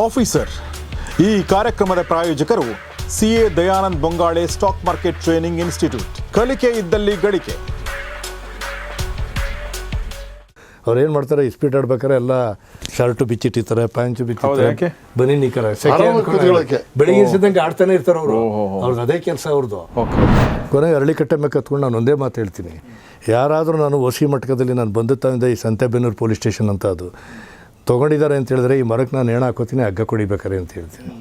Officer ಈ ಕಾರ್ಯಕ್ರಮದ ಪ್ರಾಯೋಜಕರು C A Dayanand Bongale stock market training institute ಕಲಿಕೆ ಇದ್ದಲ್ಲಿ ಗಳಿಕೆ. ಅವ್ರು ಏನು ಮಾಡ್ತಾರೆ ಸ್ಪೀಡ್ ಆಡ್ಬೇಕಾರೆ ಎಲ್ಲ ಶರ್ಟು ಬಿಚ್ಚಿಟ್ಟಿರ್ತಾರೆ ಪ್ಯಾಂಚು ಬಿಚ್ಚಿಟ್ಟಿರ್ತಾರೆ ಬಿಚ್ಚಿರ್ತಾರೆ ಯಾಕೆ? ಬನ್ನಿ ನಿಕ್ಕರ ಆರಾಮಾಗಿ ಬೆಳಿಗ್ಗೆ ಇರ್ಸಿದಂಗೆ ಆಡ್ತಾನೆ ಇರ್ತಾರೆ ಅವರು. ಅವ್ರದ್ದು ಅದೇ ಕೆಲಸ ಅವ್ರದ್ದು. ಕೊನೆ ಅರಳಿ ಕಟ್ಟೆ ಮೇಲೆ ಕತ್ಕೊಂಡು ನಾನು ಒಂದೇ ಮಾತು ಹೇಳ್ತೀನಿ. ಯಾರಾದರೂ ನಾನು ವಸಿ ಮಟ್ಟಕದಲ್ಲಿ ನಾನು ಬಂದ ತಂದೆ ಈ ಸಂತೆಬೆನ್ನೂರು ಪೊಲೀಸ್ ಸ್ಟೇಷನ್ ಅಂತ ಅದು. ತೊಗೊಂಡಿದ್ದಾರೆ ಅಂತ ಹೇಳಿದ್ರೆ ಈ ಮರಕ್ಕೆ ನಾನು ನೇಣು ಹಾಕೋತೀನಿ ಹಗ್ಗ ಕೊಡಿಬೇಕಾರೆ ಅಂತ ಹೇಳ್ತೀನಿ.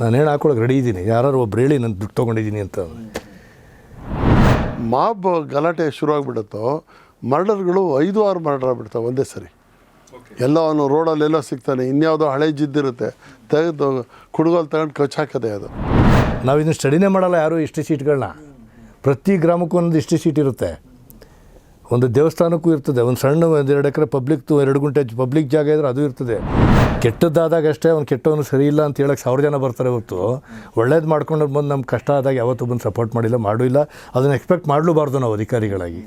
ನಾನು ನೇಣು ಹಾಕೊಳಕ್ಕೆ ರೆಡಿ ಇದ್ದೀನಿ. ಯಾರು ಒಬ್ರು ಹೇಳಿ ನಾನು ದುಡ್ಡು ತೊಗೊಂಡಿದ್ದೀನಿ ಅಂತ ಮಾಬ್ ಗಲಾಟೆ ಶುರು ಆಗಿಬಿಡುತ್ತೋ ಮರ್ಡರ್ಗಳು ಐದು ಆರು ಮರ್ಡರ್ ಆಗ್ಬಿಡ್ತಾವೆ ಒಂದೇ ಸರಿ. ಎಲ್ಲೋ ಅವನು ರೋಡಲ್ಲಿ ಎಲ್ಲೋ ಸಿಗ್ತಾನೆ ಇನ್ಯಾವುದೋ ಹಳೆ ಜಿದ್ದಿರುತ್ತೆ ತೆಗೆದು ಕುಡುಗೋಲು ತಗೊಂಡು ಕಚ್ ಹಾಕದೆ ಅದು. ನಾವು ಇದನ್ನು ಸ್ಟಡಿನೇ ಮಾಡಲ್ಲ ಯಾರು ಇಷ್ಟು ಸೀಟ್ಗಳನ್ನ ಪ್ರತಿ ಗ್ರಾಮಕ್ಕೂ ಒಂದು ಇಷ್ಟು ಸೀಟ್ ಇರುತ್ತೆ. ಒಂದು ದೇವಸ್ಥಾನಕ್ಕೂ ಇರ್ತದೆ. ಒಂದು ಸಣ್ಣ ಒಂದು ಎರಡು ಎಕರೆ ಪಬ್ಲಿಕ್ದು ಎರಡು ಗುಂಟೆ ಪಬ್ಲಿಕ್ ಜಾಗ ಇದ್ರೆ ಅದು ಇರ್ತದೆ. ಕೆಟ್ಟದ್ದಾದಾಗ ಅಷ್ಟೇ ಅವ್ನು ಕೆಟ್ಟವನು ಸರಿ ಇಲ್ಲ ಅಂತ ಹೇಳಕ್ಕೆ ಸಾವಿರ ಜನ ಬರ್ತಾರೆ ಹೊತ್ತು ಒಳ್ಳೇದು ಮಾಡ್ಕೊಂಡು ಬಂದು ನಮ್ಮ ಕಷ್ಟ ಆದಾಗ ಯಾವತ್ತೂ ಬಂದು ಸಪೋರ್ಟ್ ಮಾಡಿಲ್ಲ, ಮಾಡೂ ಇಲ್ಲ. ಅದನ್ನು ಎಕ್ಸ್ಪೆಕ್ಟ್ ಮಾಡಲೂಬಾರ್ದು ನಾವು ಅಧಿಕಾರಿಗಳಾಗಿ.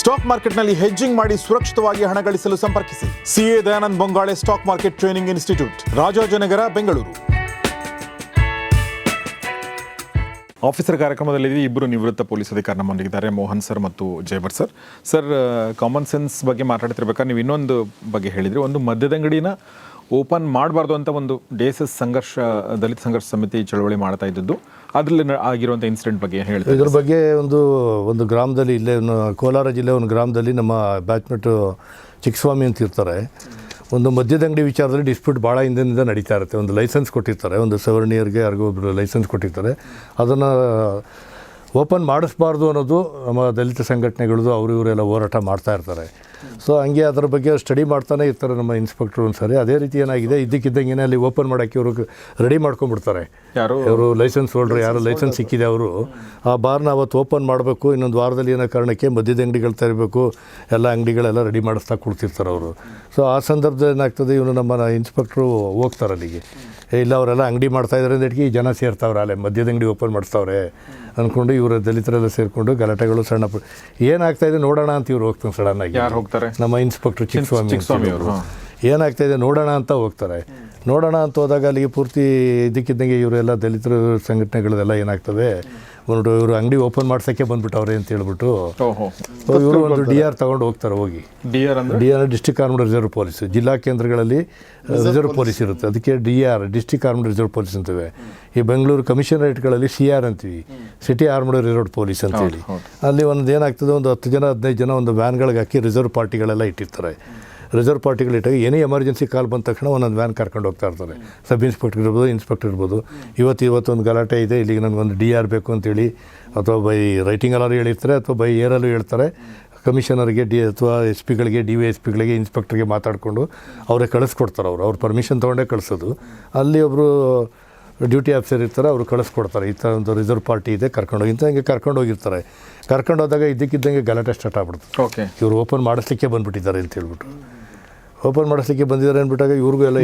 ಸ್ಟಾಕ್ ಮಾರ್ಕೆಟ್ನಲ್ಲಿ ಹೆಜ್ಜಿಂಗ್ ಮಾಡಿ ಸುರಕ್ಷಿತವಾಗಿ ಹಣ ಗಳಿಸಲು ಸಂಪರ್ಕಿಸಿ. CA Dayanand Bongale stock market training institute, Rajajinagar, Bengaluru. Officer ಕಾರ್ಯಕ್ರಮದಲ್ಲಿ ಇಬ್ಬರು ನಿವೃತ್ತ ಪೊಲೀಸ್ ಅಧಿಕಾರಿ ನಮ್ಮೊಂದಿಗಿದ್ದಾರೆ ಮೋಹನ್ ಸರ್ ಮತ್ತು Jaibar sir. Sir common sense ಬಗ್ಗೆ ಮಾತಾಡ್ತಿರ್ಬೇಕಾದ್ರೆ ನೀವು ಇನ್ನೊಂದು ಬಗ್ಗೆ ಹೇಳಿದ್ರಿ. ಒಂದು ಮದ್ಯದಂಗಡಿನ ಓಪನ್ ಮಾಡಬಾರ್ದು ಅಂತ ಒಂದು ಡೇಸಸ್ ಸಂಘರ್ಷ ದಲಿತ ಸಂಘರ್ಷ ಸಮಿತಿ ಚಳವಳಿ ಮಾಡ್ತಾ ಇದ್ದದ್ದು. ಅದರಲ್ಲಿ ಆಗಿರುವಂಥ ಇನ್ಸಿಡೆಂಟ್ ಬಗ್ಗೆ ಹೇಳಿದ್ರು ಇದ್ರ ಬಗ್ಗೆ ಒಂದು ಒಂದು ಗ್ರಾಮದಲ್ಲಿ ಇಲ್ಲೇ ಒಂದು ಕೋಲಾರ ಜಿಲ್ಲೆ ಒಂದು ಗ್ರಾಮದಲ್ಲಿ ನಮ್ಮ ಬ್ಯಾಚ್ಮೆಟ್ಟು ಚಿಕ್ಕಸ್ವಾಮಿ ಅಂತ ಇರ್ತಾರೆ. ಒಂದು ಮದ್ಯದ ಅಂಗಡಿ ವಿಚಾರದಲ್ಲಿ ಡಿಸ್ಪ್ಯೂಟ್ ಭಾಳ ಹಿಂದಿನಿಂದ ನಡೀತಾ ಇರುತ್ತೆ. ಒಂದು ಲೈಸೆನ್ಸ್ ಕೊಟ್ಟಿರ್ತಾರೆ. ಒಂದು ಸೆವೆನ್ ಇಯರ್ಗೆ ಯಾರಿಗೋ ಒಬ್ಬರು ಲೈಸೆನ್ಸ್ ಕೊಟ್ಟಿರ್ತಾರೆ. ಅದನ್ನು ಓಪನ್ ಮಾಡಿಸ್ಬಾರ್ದು ಅನ್ನೋದು ನಮ್ಮ ದಲಿತ ಸಂಘಟನೆಗಳದ್ದು ಅವರು ಇವರೆಲ್ಲ ಹೋರಾಟ ಮಾಡ್ತಾ ಇರ್ತಾರೆ. ಸೊ ಹಂಗೆ ಅದರ ಬಗ್ಗೆ ಸ್ಟಡಿ ಮಾಡ್ತಾನೆ ಇರ್ತಾರೆ ನಮ್ಮ ಇನ್ಸ್ಪೆಕ್ಟ್ರು ಒಂದು ಸರಿ. ಅದೇ ರೀತಿ ಏನಾಗಿದೆ? ಇದ್ದಕ್ಕಿದ್ದಂಗೆ ಅಲ್ಲಿ ಓಪನ್ ಮಾಡೋಕ್ಕೆ ಇವರು ರೆಡಿ ಮಾಡ್ಕೊಂಡ್ಬಿಡ್ತಾರೆ. ಯಾರು? ಇವರು ಲೈಸೆನ್ಸ್ ಹೋಲ್ಡ್ರು ಯಾರು ಲೈಸೆನ್ಸ್ ಸಿಕ್ಕಿದೆ ಅವರು. ಆ ಬಾರ್ನ ಅವತ್ತು ಓಪನ್ ಮಾಡಬೇಕು ಇನ್ನೊಂದು ವಾರದಲ್ಲಿ ಏನೋ ಕಾರಣಕ್ಕೆ ಮದ್ಯದ ಅಂಗಡಿಗಳು ತರಬೇಕು ಎಲ್ಲ ಅಂಗಡಿಗಳೆಲ್ಲ ರೆಡಿ ಮಾಡಿಸ್ತಾ ಕೊಡ್ತಿರ್ತಾರೆ ಅವರು. ಸೊ ಆ ಸಂದರ್ಭದಲ್ಲಿ ಏನಾಗ್ತದೆ? ಇವನು ನಮ್ಮ ಇನ್ಸ್ಪೆಕ್ಟ್ರು ಹೋಗ್ತಾರೆ ಅಲ್ಲಿಗೆ ಇಲ್ಲ ಅವರೆಲ್ಲ ಅಂಗಡಿ ಮಾಡ್ತಾ ಇದ್ದಾರೆ ಅಂದಕ್ಕೆ ಈ ಜನ ಸೇರ್ತಾವ್ರೆ ಅಲ್ಲೇ ಮದ್ಯದ ಅಂಗಡಿ ಓಪನ್ ಮಾಡಿಸ್ತಾವ್ರೆ ಅಂದ್ಕೊಂಡು ಇವರು ದಲಿತರೆಲ್ಲ ಸೇರಿಕೊಂಡು ಗಲಾಟೆಗಳು ಸಣ್ಣ ಏನಾಗ್ತಾಯಿದೆ ನೋಡೋಣ ಅಂತ ಇವ್ರು ಹೋಗ್ತಾನೆ ಸಡನ್ನಾಗಿ ಯಾರು ಹೋಗ್ತಾರೆ? ನಮ್ಮ ಇನ್ಸ್ಪೆಕ್ಟರ್ ಚಿಕ್ಕಸ್ವಾಮಿ ಏನಾಗ್ತಾ ಇದೆ ನೋಡೋಣ ಅಂತ ಹೋಗ್ತಾರೆ. ನೋಡೋಣ ಅಂತ ಹೋದಾಗ ಅಲ್ಲಿಗೆ ಪೂರ್ತಿ ಇದಕ್ಕಿದ್ದಂಗೆ ಇವರೆಲ್ಲ ದಲಿತರ ಸಂಘಟನೆಗಳೆಲ್ಲ ಏನಾಗ್ತವೆ ಒಂದು ಇವರು ಅಂಗಡಿ ಓಪನ್ ಮಾಡ್ಸೋಕ್ಕೆ ಬಂದ್ಬಿಟ್ಟವ್ರೆ ಅಂತ ಹೇಳ್ಬಿಟ್ಟು ಇವರು ಒಂದು ಡಿ ಆರ್ ತಗೊಂಡು ಹೋಗ್ತಾರೆ ಹೋಗಿ. ಡಿ ಆರ್ ಅಂದ್ರೆ? D R district armed reserve police. ಜಿಲ್ಲಾ ಕೇಂದ್ರಗಳಲ್ಲಿ ರಿಸರ್ವ್ ಪೊಲೀಸ್. ಇರುತ್ತೆ. ಅದಕ್ಕೆ D R district armed reserve police ಅಂತೇವೆ. ಈ ಬೆಂಗಳೂರು ಕಮಿಷನರೇಟ್ಗಳಲ್ಲಿ ಸಿ ಆರ್ ಅಂತೀವಿ. ಸಿಟಿ ಆರ್ಮ್ಡ್ ರಿಸರ್ವ್ ಪೊಲೀಸ್ ಅಂತೇಳಿ ಅಲ್ಲಿ ಒಂದು ಏನಾಗ್ತದೆ? ಒಂದು ಹತ್ತು ಜನ ಹದಿನೈದು ಜನ ಒಂದು ವ್ಯಾನ್ಗಳಿಗೆ ಹಾಕಿ ರಿಸರ್ವ್ ಪಾರ್ಟಿಗಳೆಲ್ಲ ಇಟ್ಟಿರ್ತಾರೆ. ರಿಸರ್ವ್ ಪಾರ್ಟಿಗಳು ಇಟ್ಟಾಗ ಏನೇ ಎಮರ್ಜೆನ್ಸಿ ಕಾಲ್ ಬಂದ ತಕ್ಷಣ ಒಂದೊಂದು ವ್ಯಾನ್ ಕರ್ಕೊಂಡು ಹೋಗ್ತಾ ಇರ್ತಾರೆ. ಸಬ್ ಇನ್ಸ್ಪೆಕ್ಟರ್ ಇರ್ಬೋದು ಇನ್ಸ್ಪೆಕ್ಟರ್ ಇರ್ಬೋದು. ಇವತ್ತು ಇವತ್ತೊಂದು ಗಲಾಟೆ ಇದೆ ಇಲ್ಲಿಗೆ ನನಗೊಂದು ಡಿ ಆರ್ ಬೇಕು ಅಂತೇಳಿ ಅಥವಾ ಬೈ ರೈಟಿಂಗ್ ಅಲ್ಲಾರು ಹೇಳಿರ್ತಾರೆ ಅಥವಾ ಬೈ ಏರಲ್ಲೂ ಹೇಳ್ತಾರೆ. ಕಮಿಷನರ್ಗೆ ಡಿ ಅಥವಾ ಎಸ್ ಪಿಗಳಿಗೆ ಡಿ ವಿ ಎಸ್ ಪಿಗಳಿಗೆ ಇನ್ಸ್ಪೆಕ್ಟರ್ಗೆ ಮಾತಾಡಿಕೊಂಡು ಅವರೇ ಕಳಿಸ್ಕೊಡ್ತಾರೆ ಅವರು. ಅವ್ರ ಪರ್ಮಿಷನ್ ತೊಗೊಂಡೇ ಕಳಿಸೋದು. ಅಲ್ಲಿ ಒಬ್ಬರು ಡ್ಯೂಟಿ ಆಫೀಸರ್ ಇರ್ತಾರೆ ಅವರು ಕಳಿಸ್ಕೊಡ್ತಾರೆ. ಈ ಥರ ಒಂದು ರಿಸರ್ವ್ ಪಾರ್ಟಿ ಇದೆ ಕರ್ಕೊಂಡೋಗಿ ಇಂಥ ಹಿಂಗೆ ಕರ್ಕೊಂಡು ಹೋಗಿರ್ತಾರೆ. ಕರ್ಕೊಂಡು ಹೋದಾಗ ಇದ್ದಕ್ಕಿದ್ದಂಗೆ ಗಲಾಟೆ ಸ್ಟಾರ್ಟ್ ಆಗ್ಬಿಡ್ತು ಓಕೆ ಇವರು ಓಪನ್ ಮಾಡಿಸ್ಲಿಕ್ಕೆ ಬಂದ್ಬಿಟ್ಟಿದ್ದಾರೆ ಅಂತ ಹೇಳ್ಬಿಟ್ಟು. ಓಪನ್ ಮಾಡಿಸ್ಲಿಕ್ಕೆ ಬಂದಿದ್ದಾರೆ ಅಂದ್ಬಿಟ್ಟಾಗ ಇವ್ರಿಗೂ ಎಲ್ಲ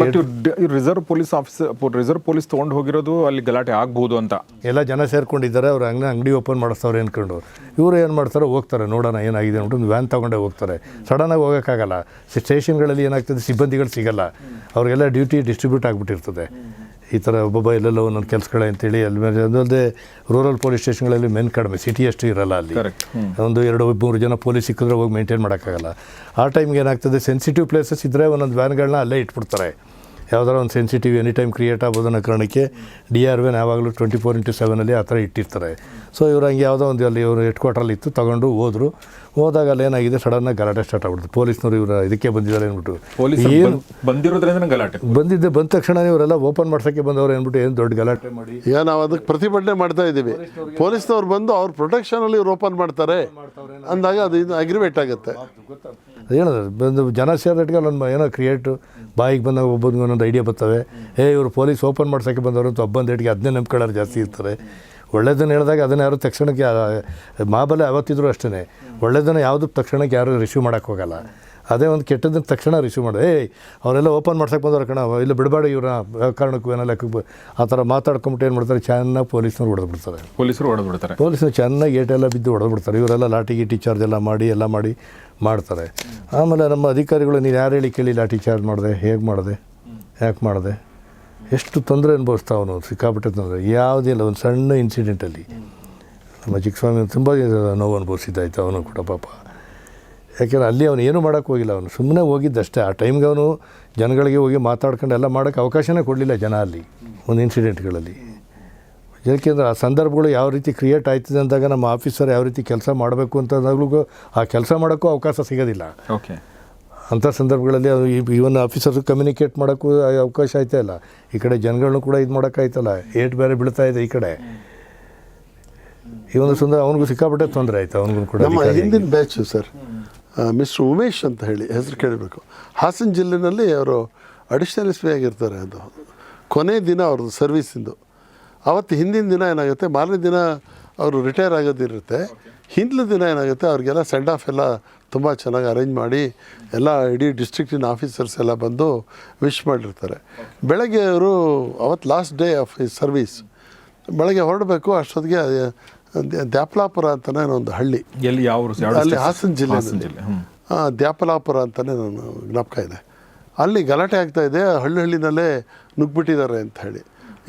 reserve police officer reserve police ತೊಗೊಂಡು ಹೋಗಿರೋದು ಅಲ್ಲಿ ಗಲಾಟೆ ಆಗ್ಬೋದು ಅಂತ. ಎಲ್ಲ ಜನ ಸೇರ್ಕೊಂಡಿದ್ದಾರೆ ಅವ್ರು ಹಂಗೆ ಅಂಗಡಿ ಓಪನ್ ಮಾಡಿಸ್ತವ್ರೆ ಅಂದ್ಕೊಂಡು ಇವರು ಏನು ಮಾಡ್ತಾರೆ ಹೋಗ್ತಾರೆ ನೋಡೋಣ ಏನಾಗಿದೆ ಅಂದ್ಬಿಟ್ಟು ಒಂದು ವ್ಯಾನ್ ತೊಗೊಂಡೇ ಹೋಗ್ತಾರೆ. ಸಡನ್ನಾಗಿ ಹೋಗೋಕ್ಕಾಗಲ್ಲ. ಸ್ಟೇಷನ್ಗಳಲ್ಲಿ ಏನಾಗ್ತದೆ ಸಿಬ್ಬಂದಿಗಳು ಸಿಗಲ್ಲ. ಅವರಿಗೆಲ್ಲ ಡ್ಯೂಟಿ ಡಿಸ್ಟ್ರಿಬ್ಯೂಟ್ ಆಗಿಬಿಟ್ಟಿರ್ತದೆ. ಈ ಥರ ಒಬ್ಬೊಬ್ಬ ಎಲ್ಲೆಲ್ಲೋ ಒಂದೊಂದು ಕೆಲಸಗಳೇ ಅಂತೇಳಿ ಅಲ್ಲಿ ಮೇಲೆ ಅದಲ್ಲದೆ ರೂರಲ್ ಪೊಲೀಸ್ ಸ್ಟೇಷನ್ಗಳಲ್ಲಿ ಮೆನ್ ಕಡಿಮೆ ಸಿಟಿ ಅಷ್ಟು ಇರಲ್ಲ ಅಲ್ಲಿ. ಒಂದು ಎರಡು ಮೂರು ಜನ ಪೊಲೀಸ್ ಸಿಕ್ಕಿದ್ರೆ ಹೋಗಿ ಮೇಂಟೈನ್ ಮಾಡೋಕ್ಕಾಗಲ್ಲ. ಆ ಟೈಮ್ಗೆ ಏನಾಗ್ತದೆ ಸೆನ್ಸಿಟಿವ್ ಪ್ಲೇಸಸ್ ಇದ್ದರೆ ಒಂದೊಂದು ವ್ಯಾನ್ಗಳನ್ನ ಅಲ್ಲೇ ಇಟ್ಬಿಡ್ತಾರೆ. ಯಾವ್ದಾರ ಒಂದು ಸೆನ್ಸಿಟಿವ್ ಎನಿ ಟೈಮ್ ಕ್ರಿಯೇಟ್ ಆಗ್ಬೋದು ಅನ್ನೋ ಕಾರಣಕ್ಕೆ ಡಿ ಆರ್ ವೆನ್ ಯಾವಾಗಲೂ ಟ್ವೆಂಟಿ ಫೋರ್ ಇಂಟು ಸೆವೆನಲ್ಲಿ ಆ ಥರ ಇಟ್ಟಿರ್ತಾರೆ. ಸೊ ಇವ್ರು ಹಂಗೆ ಯಾವುದೋ ಒಂದು ಅಲ್ಲಿ ಇವರು ಹೆಡ್ ಕ್ವಾರ್ಟ್ರಲ್ಲಿ ಇತ್ತು ತೊಗೊಂಡು ಹೋದರು. ಹೋದಾಗ ಅಲ್ಲಿ ಏನಾಗಿದೆ ಸಡನ್ನಾಗಿ ಗಲಾಟೆ ಸ್ಟಾರ್ಟ್ ಆಗ್ಬಿಡ್ತು. ಪೊಲೀಸ್ನವರು ಇವರು ಇದಕ್ಕೆ ಬಂದಿದ್ದಾರೆ ಅಂದ್ಬಿಟ್ಟು. ಪೊಲೀಸ್ ಏನು ಬಂದಿರೋದ್ರಿಂದ ಗಲಾಟೆ. ಬಂದಿದ್ದೆ ಬಂದ ತಕ್ಷಣ ಇವರೆಲ್ಲ ಓಪನ್ ಮಾಡ್ಸೋಕ್ಕೆ ಬಂದವರು ಅಂದ್ಬಿಟ್ಟು ಏನು ದೊಡ್ಡ ಗಲಾಟೆ ಮಾಡಿ? ಈಗ ನಾವು ಅದಕ್ಕೆ ಪ್ರತಿಭಟನೆ ಮಾಡ್ತಾ ಇದ್ದೀವಿ. ಪೊಲೀಸ್ನವ್ರು ಬಂದು ಅವ್ರ ಪ್ರೊಟೆಕ್ಷನಲ್ಲಿ ಇವ್ರು ಓಪನ್ ಮಾಡ್ತಾರೆ. ಅಂದಾಗ ಅದು ಇದು ಅಗ್ರಿವೇಟ್ ಆಗುತ್ತೆ. ಏನದು ಬಂದು ಜನ ಸೇರಿಟ್ಗೆ ಅಲ್ಲೊಂದು ಏನೋ ಕ್ರಿಯೇಟು ಬಾಯಿಗೆ ಬಂದಾಗ ಒಬ್ಬನಿಗೆ ಒಂದೊಂದು ಐಡಿಯಾ ಬರ್ತವೆ. ಏ ಇವರು ಪೊಲೀಸ್ ಓಪನ್ ಮಾಡ್ಸೋಕ್ಕೆ ಬಂದವರು ಅಂತ ಒಬ್ಬಂದು ಏಟಿಗೆ ಅದನ್ನೇ ನಂಬ್ಕೊಳ್ಳೋರು ಜಾಸ್ತಿ ಇರ್ತಾರೆ. ಒಳ್ಳೆಯದನ್ನು ಹೇಳಿದಾಗ ಅದನ್ನು ಯಾರು ತಕ್ಷಣಕ್ಕೆ ಆ- ಯಾವತ್ತಿದ್ರು ಅವತ್ತಿದ್ರು ಅಷ್ಟೇ ಒಳ್ಳೆಯದನ್ನು ಯಾವುದು ತಕ್ಷಣಕ್ಕೆ ಯಾರು ರಿಸೀವ್ ಮಾಡೋಕ್ಕೆ ಹೋಗಲ್ಲ. ಅದೇ ಒಂದು ಕೆಟ್ಟದನ್ನು ತಕ್ಷಣ ರಿಸೀವ್ ಮಾಡಿದೆ. ಏಯ್ ಅವರೆಲ್ಲ ಓಪನ್ ಮಾಡ್ಸಕ್ಕೆ ಬಂದವ್ರು ಕಣ ಇಲ್ಲ ಬಿಡಬೇಡ ಇವ್ರ ಕಾರಣಕ್ಕೂ ಏನೋ ಲೆಕ್ಕಕ್ಕೆ ಬ- ಆ ಥರ ಮಾತಾಡ್ಕೊಂಬಿಟ್ಟು ಏನು ಮಾಡ್ತಾರೆ ಚೆನ್ನಾಗಿ ಪೊಲೀಸ್ನವ್ರು ಹೊಡೆದ್ಬಿಡ್ತಾರೆ ಪೊಲೀಸರು ಹೊಡೆದು ಬಿಡ್ತಾರೆ. ಪೊಲೀಸರು ಚೆನ್ನಾಗಿ ಏಟೆಲ್ಲ ಬಿದ್ದು ಹೊಡೆದ್ಬಿಡ್ತಾರೆ ಇವರೆಲ್ಲ ಲಾಠಿ ಗೀಟಿ ಚಾರ್ಜ್ ಎಲ್ಲ ಮಾಡಿ ಎಲ್ಲ ಮಾಡಿ ಮಾಡ್ತಾರೆ. ಆಮೇಲೆ ನಮ್ಮ ಅಧಿಕಾರಿಗಳು ನೀನು ಯಾರು ಹೇಳಿ ಕೇಳಿ ಲಾಠಿ ಚಾರ್ಜ್ ಮಾಡಿದೆ ಹೇಗೆ ಮಾಡಿದೆ ಯಾಕೆ ಮಾಡಿದೆ? ಎಷ್ಟು ತೊಂದರೆ ಅನುಭವಿಸ್ತಾವನು ಸಿಕ್ಕಾಪಟ್ಟೆ ತೊಂದರೆ. ಯಾವುದಿಲ್ಲ ಒಂದು ಸಣ್ಣ ಇನ್ಸಿಡೆಂಟಲ್ಲಿ ನಮ್ಮ ಚಿಕ್ಕಸ್ವಾಮಿ ತುಂಬ ನೋವು ಅನುಭವಿಸಿದ್ದಾಯ್ತು ಅವನು ಕೂಡ ಪಾಪ. ಯಾಕೆಂದ್ರೆ ಅಲ್ಲಿ ಅವನು ಏನೂ ಮಾಡೋಕ್ಕೆ ಹೋಗಿಲ್ಲ ಅವನು. ಸುಮ್ಮನೆ ಹೋಗಿದ್ದಷ್ಟೇ. ಆ ಟೈಮ್ಗೆ ಅವನು ಜನಗಳಿಗೆ ಹೋಗಿ ಮಾತಾಡ್ಕೊಂಡು ಎಲ್ಲ ಮಾಡೋಕ್ಕೆ ಅವಕಾಶನೇ ಕೊಡಲಿಲ್ಲ ಜನ ಅಲ್ಲಿ ಒಂದು ಇನ್ಸಿಡೆಂಟ್ಗಳಲ್ಲಿ ಯಾಕೆಂದರೆ ಆ ಸಂದರ್ಭಗಳು ಯಾವ ರೀತಿ ಕ್ರಿಯೇಟ್ ಆಯ್ತದೆ ಅಂದಾಗ ನಮ್ಮ ಆಫೀಸರ್ ಯಾವ ರೀತಿ ಕೆಲಸ ಮಾಡಬೇಕು ಅಂತಂದಾಗ್ಲೂ ಆ ಕೆಲಸ ಮಾಡೋಕ್ಕೂ ಅವಕಾಶ ಸಿಗೋದಿಲ್ಲ. ಓಕೆ ಅಂಥ ಸಂದರ್ಭಗಳಲ್ಲಿ ಅದು ಇವನ್ ಆಫೀಸರ್ಸ್ ಕಮ್ಯುನಿಕೇಟ್ ಮಾಡೋಕ್ಕೂ ಅವಕಾಶ ಆಯ್ತಾ ಇಲ್ಲ. ಈ ಕಡೆ ಜನಗಳನ್ನೂ ಕೂಡ ಇದು ಮಾಡೋಕ್ಕಾಯ್ತಲ್ಲ ಏಟ್ ಬೇರೆ ಬೀಳ್ತಾ ಇದೆ ಈ ಕಡೆ. ಈ ಒಂದು ಸಂದರ್ಭ ಅವನಿಗೂ ಸಿಕ್ಕಾಪಟ್ಟೆ ತೊಂದರೆ ಆಯ್ತು ಅವನಿಗೂ ಕೂಡ. ಹಿಂದಿನ ಬ್ಯಾಚು ಸರ್. ಮಿಸ್ಟರ್ ಉಮೇಶ್ ಅಂತ ಹೇಳಿ, ಹೆಸರು ಕೇಳಬೇಕು. ಹಾಸನ ಜಿಲ್ಲೆಯಲ್ಲಿ ಅವರು ಅಡಿಷನಲ್ ಎಸ್ ಪಿ ಆಗಿರ್ತಾರೆ ಅದು. ಕೊನೆ ದಿನ ಅವ್ರದ್ದು ಸರ್ವೀಸಿಂದು ಅವತ್ತು ಹಿಂದಿನ ದಿನ ಏನಾಗುತ್ತೆ, ಮಾರನೇ ದಿನ ಅವರು ರಿಟೈರ್ ಆಗೋದಿರುತ್ತೆ. ಹಿಂದಿನ ದಿನ ಏನಾಗುತ್ತೆ, ಅವ್ರಿಗೆಲ್ಲ ಸೆಂಡ್ ಆಫ್ ಎಲ್ಲ ತುಂಬ ಚೆನ್ನಾಗಿ ಅರೇಂಜ್ ಮಾಡಿ, ಎಲ್ಲ ಇಡೀ ಡಿಸ್ಟ್ರಿಕ್ಟಿನ ಆಫೀಸರ್ಸ್ ಎಲ್ಲ ಬಂದು ವಿಶ್ ಮಾಡಿರ್ತಾರೆ. ಬೆಳಗ್ಗೆ ಅವರು, ಅವತ್ತು ಲಾಸ್ಟ್ ಡೇ ಆಫ್ ಸರ್ವೀಸ್ ಬೆಳಗ್ಗೆ ಹೊರಡಬೇಕು, ಅಷ್ಟೊತ್ತಿಗೆ ದ್ಯಾಪ್ಲಾಪುರ ಅಂತಲೇ ಒಂದು ಹಳ್ಳಿ. ಎಲ್ಲಿ ಯಾವ ಅಲ್ಲಿ ಹಾಸನ ಜಿಲ್ಲೆ. ದ್ಯಾಪಲಾಪುರ ಅಂತಲೇ ನಾನು ಜ್ಞಾಪಕ ಇದೆ. ಅಲ್ಲಿ ಗಲಾಟೆ ಆಗ್ತಾ ಇದೆ ಹಳ್ಳಿ ಹಳ್ಳಿನಲ್ಲೇ ನುಗ್ಬಿಟ್ಟಿದ್ದಾರೆ ಅಂತ ಹೇಳಿ.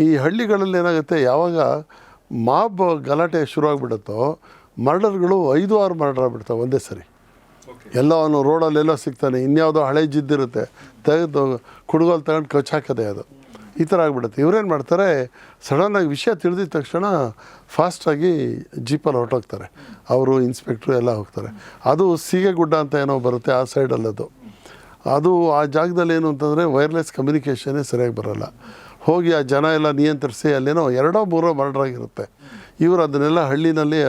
ಈ ಹಳ್ಳಿಗಳಲ್ಲಿ ಏನಾಗುತ್ತೆ ಯಾವಾಗ ಮಾಬ್ ಗಲಾಟೆ ಶುರುವಾಗ್ಬಿಡುತ್ತೋ ಮರ್ಡರ್ಗಳು ಐದು ಆರು ಮರ್ಡರ್ ಆಗ್ಬಿಡ್ತಾವೆ ಒಂದೇ ಸರಿ. ಎಲ್ಲ ಅವನು ರೋಡಲ್ಲೆಲ್ಲೋ ಸಿಗ್ತಾನೆ ಇನ್ಯಾವುದೋ ಹಳೆ ಜಿದ್ದಿರುತ್ತೆ ತೆಗೆದು ಕುಡುಗೋಲು ತಗೊಂಡು ಕಚ್ಚಾಕದೆ ಅದು. ಈ ಥರ ಆಗ್ಬಿಡುತ್ತೆ. ಇವ್ರೇನು ಮಾಡ್ತಾರೆ ಸಡನ್ನಾಗಿ ವಿಷಯ ತಿಳಿದಿದ ತಕ್ಷಣ ಫಾಸ್ಟಾಗಿ ಜೀಪಲ್ಲಿ ಹೊರಟೋಗ್ತಾರೆ. ಅವರು ಇನ್ಸ್ಪೆಕ್ಟ್ರು ಎಲ್ಲ ಹೋಗ್ತಾರೆ. ಅದು ಸೀಗೆಗುಡ್ಡ ಅಂತ ಏನೋ ಬರುತ್ತೆ ಆ ಸೈಡಲ್ಲದು ಅದು. ಆ ಜಾಗದಲ್ಲಿ ಏನು ಅಂತಂದರೆ ವೈರ್ಲೆಸ್ ಕಮ್ಯುನಿಕೇಷನ್ನೇ ಸರಿಯಾಗಿ ಬರೋಲ್ಲ. ಹೋಗಿ ಆ ಜನ ಎಲ್ಲ ನಿಯಂತ್ರಿಸಿ ಅಲ್ಲೇನೋ ಎರಡೋ ಮೂರೋ ಮರ್ಡರ್ ಆಗಿರುತ್ತೆ ಇವರು ಅದನ್ನೆಲ್ಲ ಹಳ್ಳಿನಲ್ಲಿ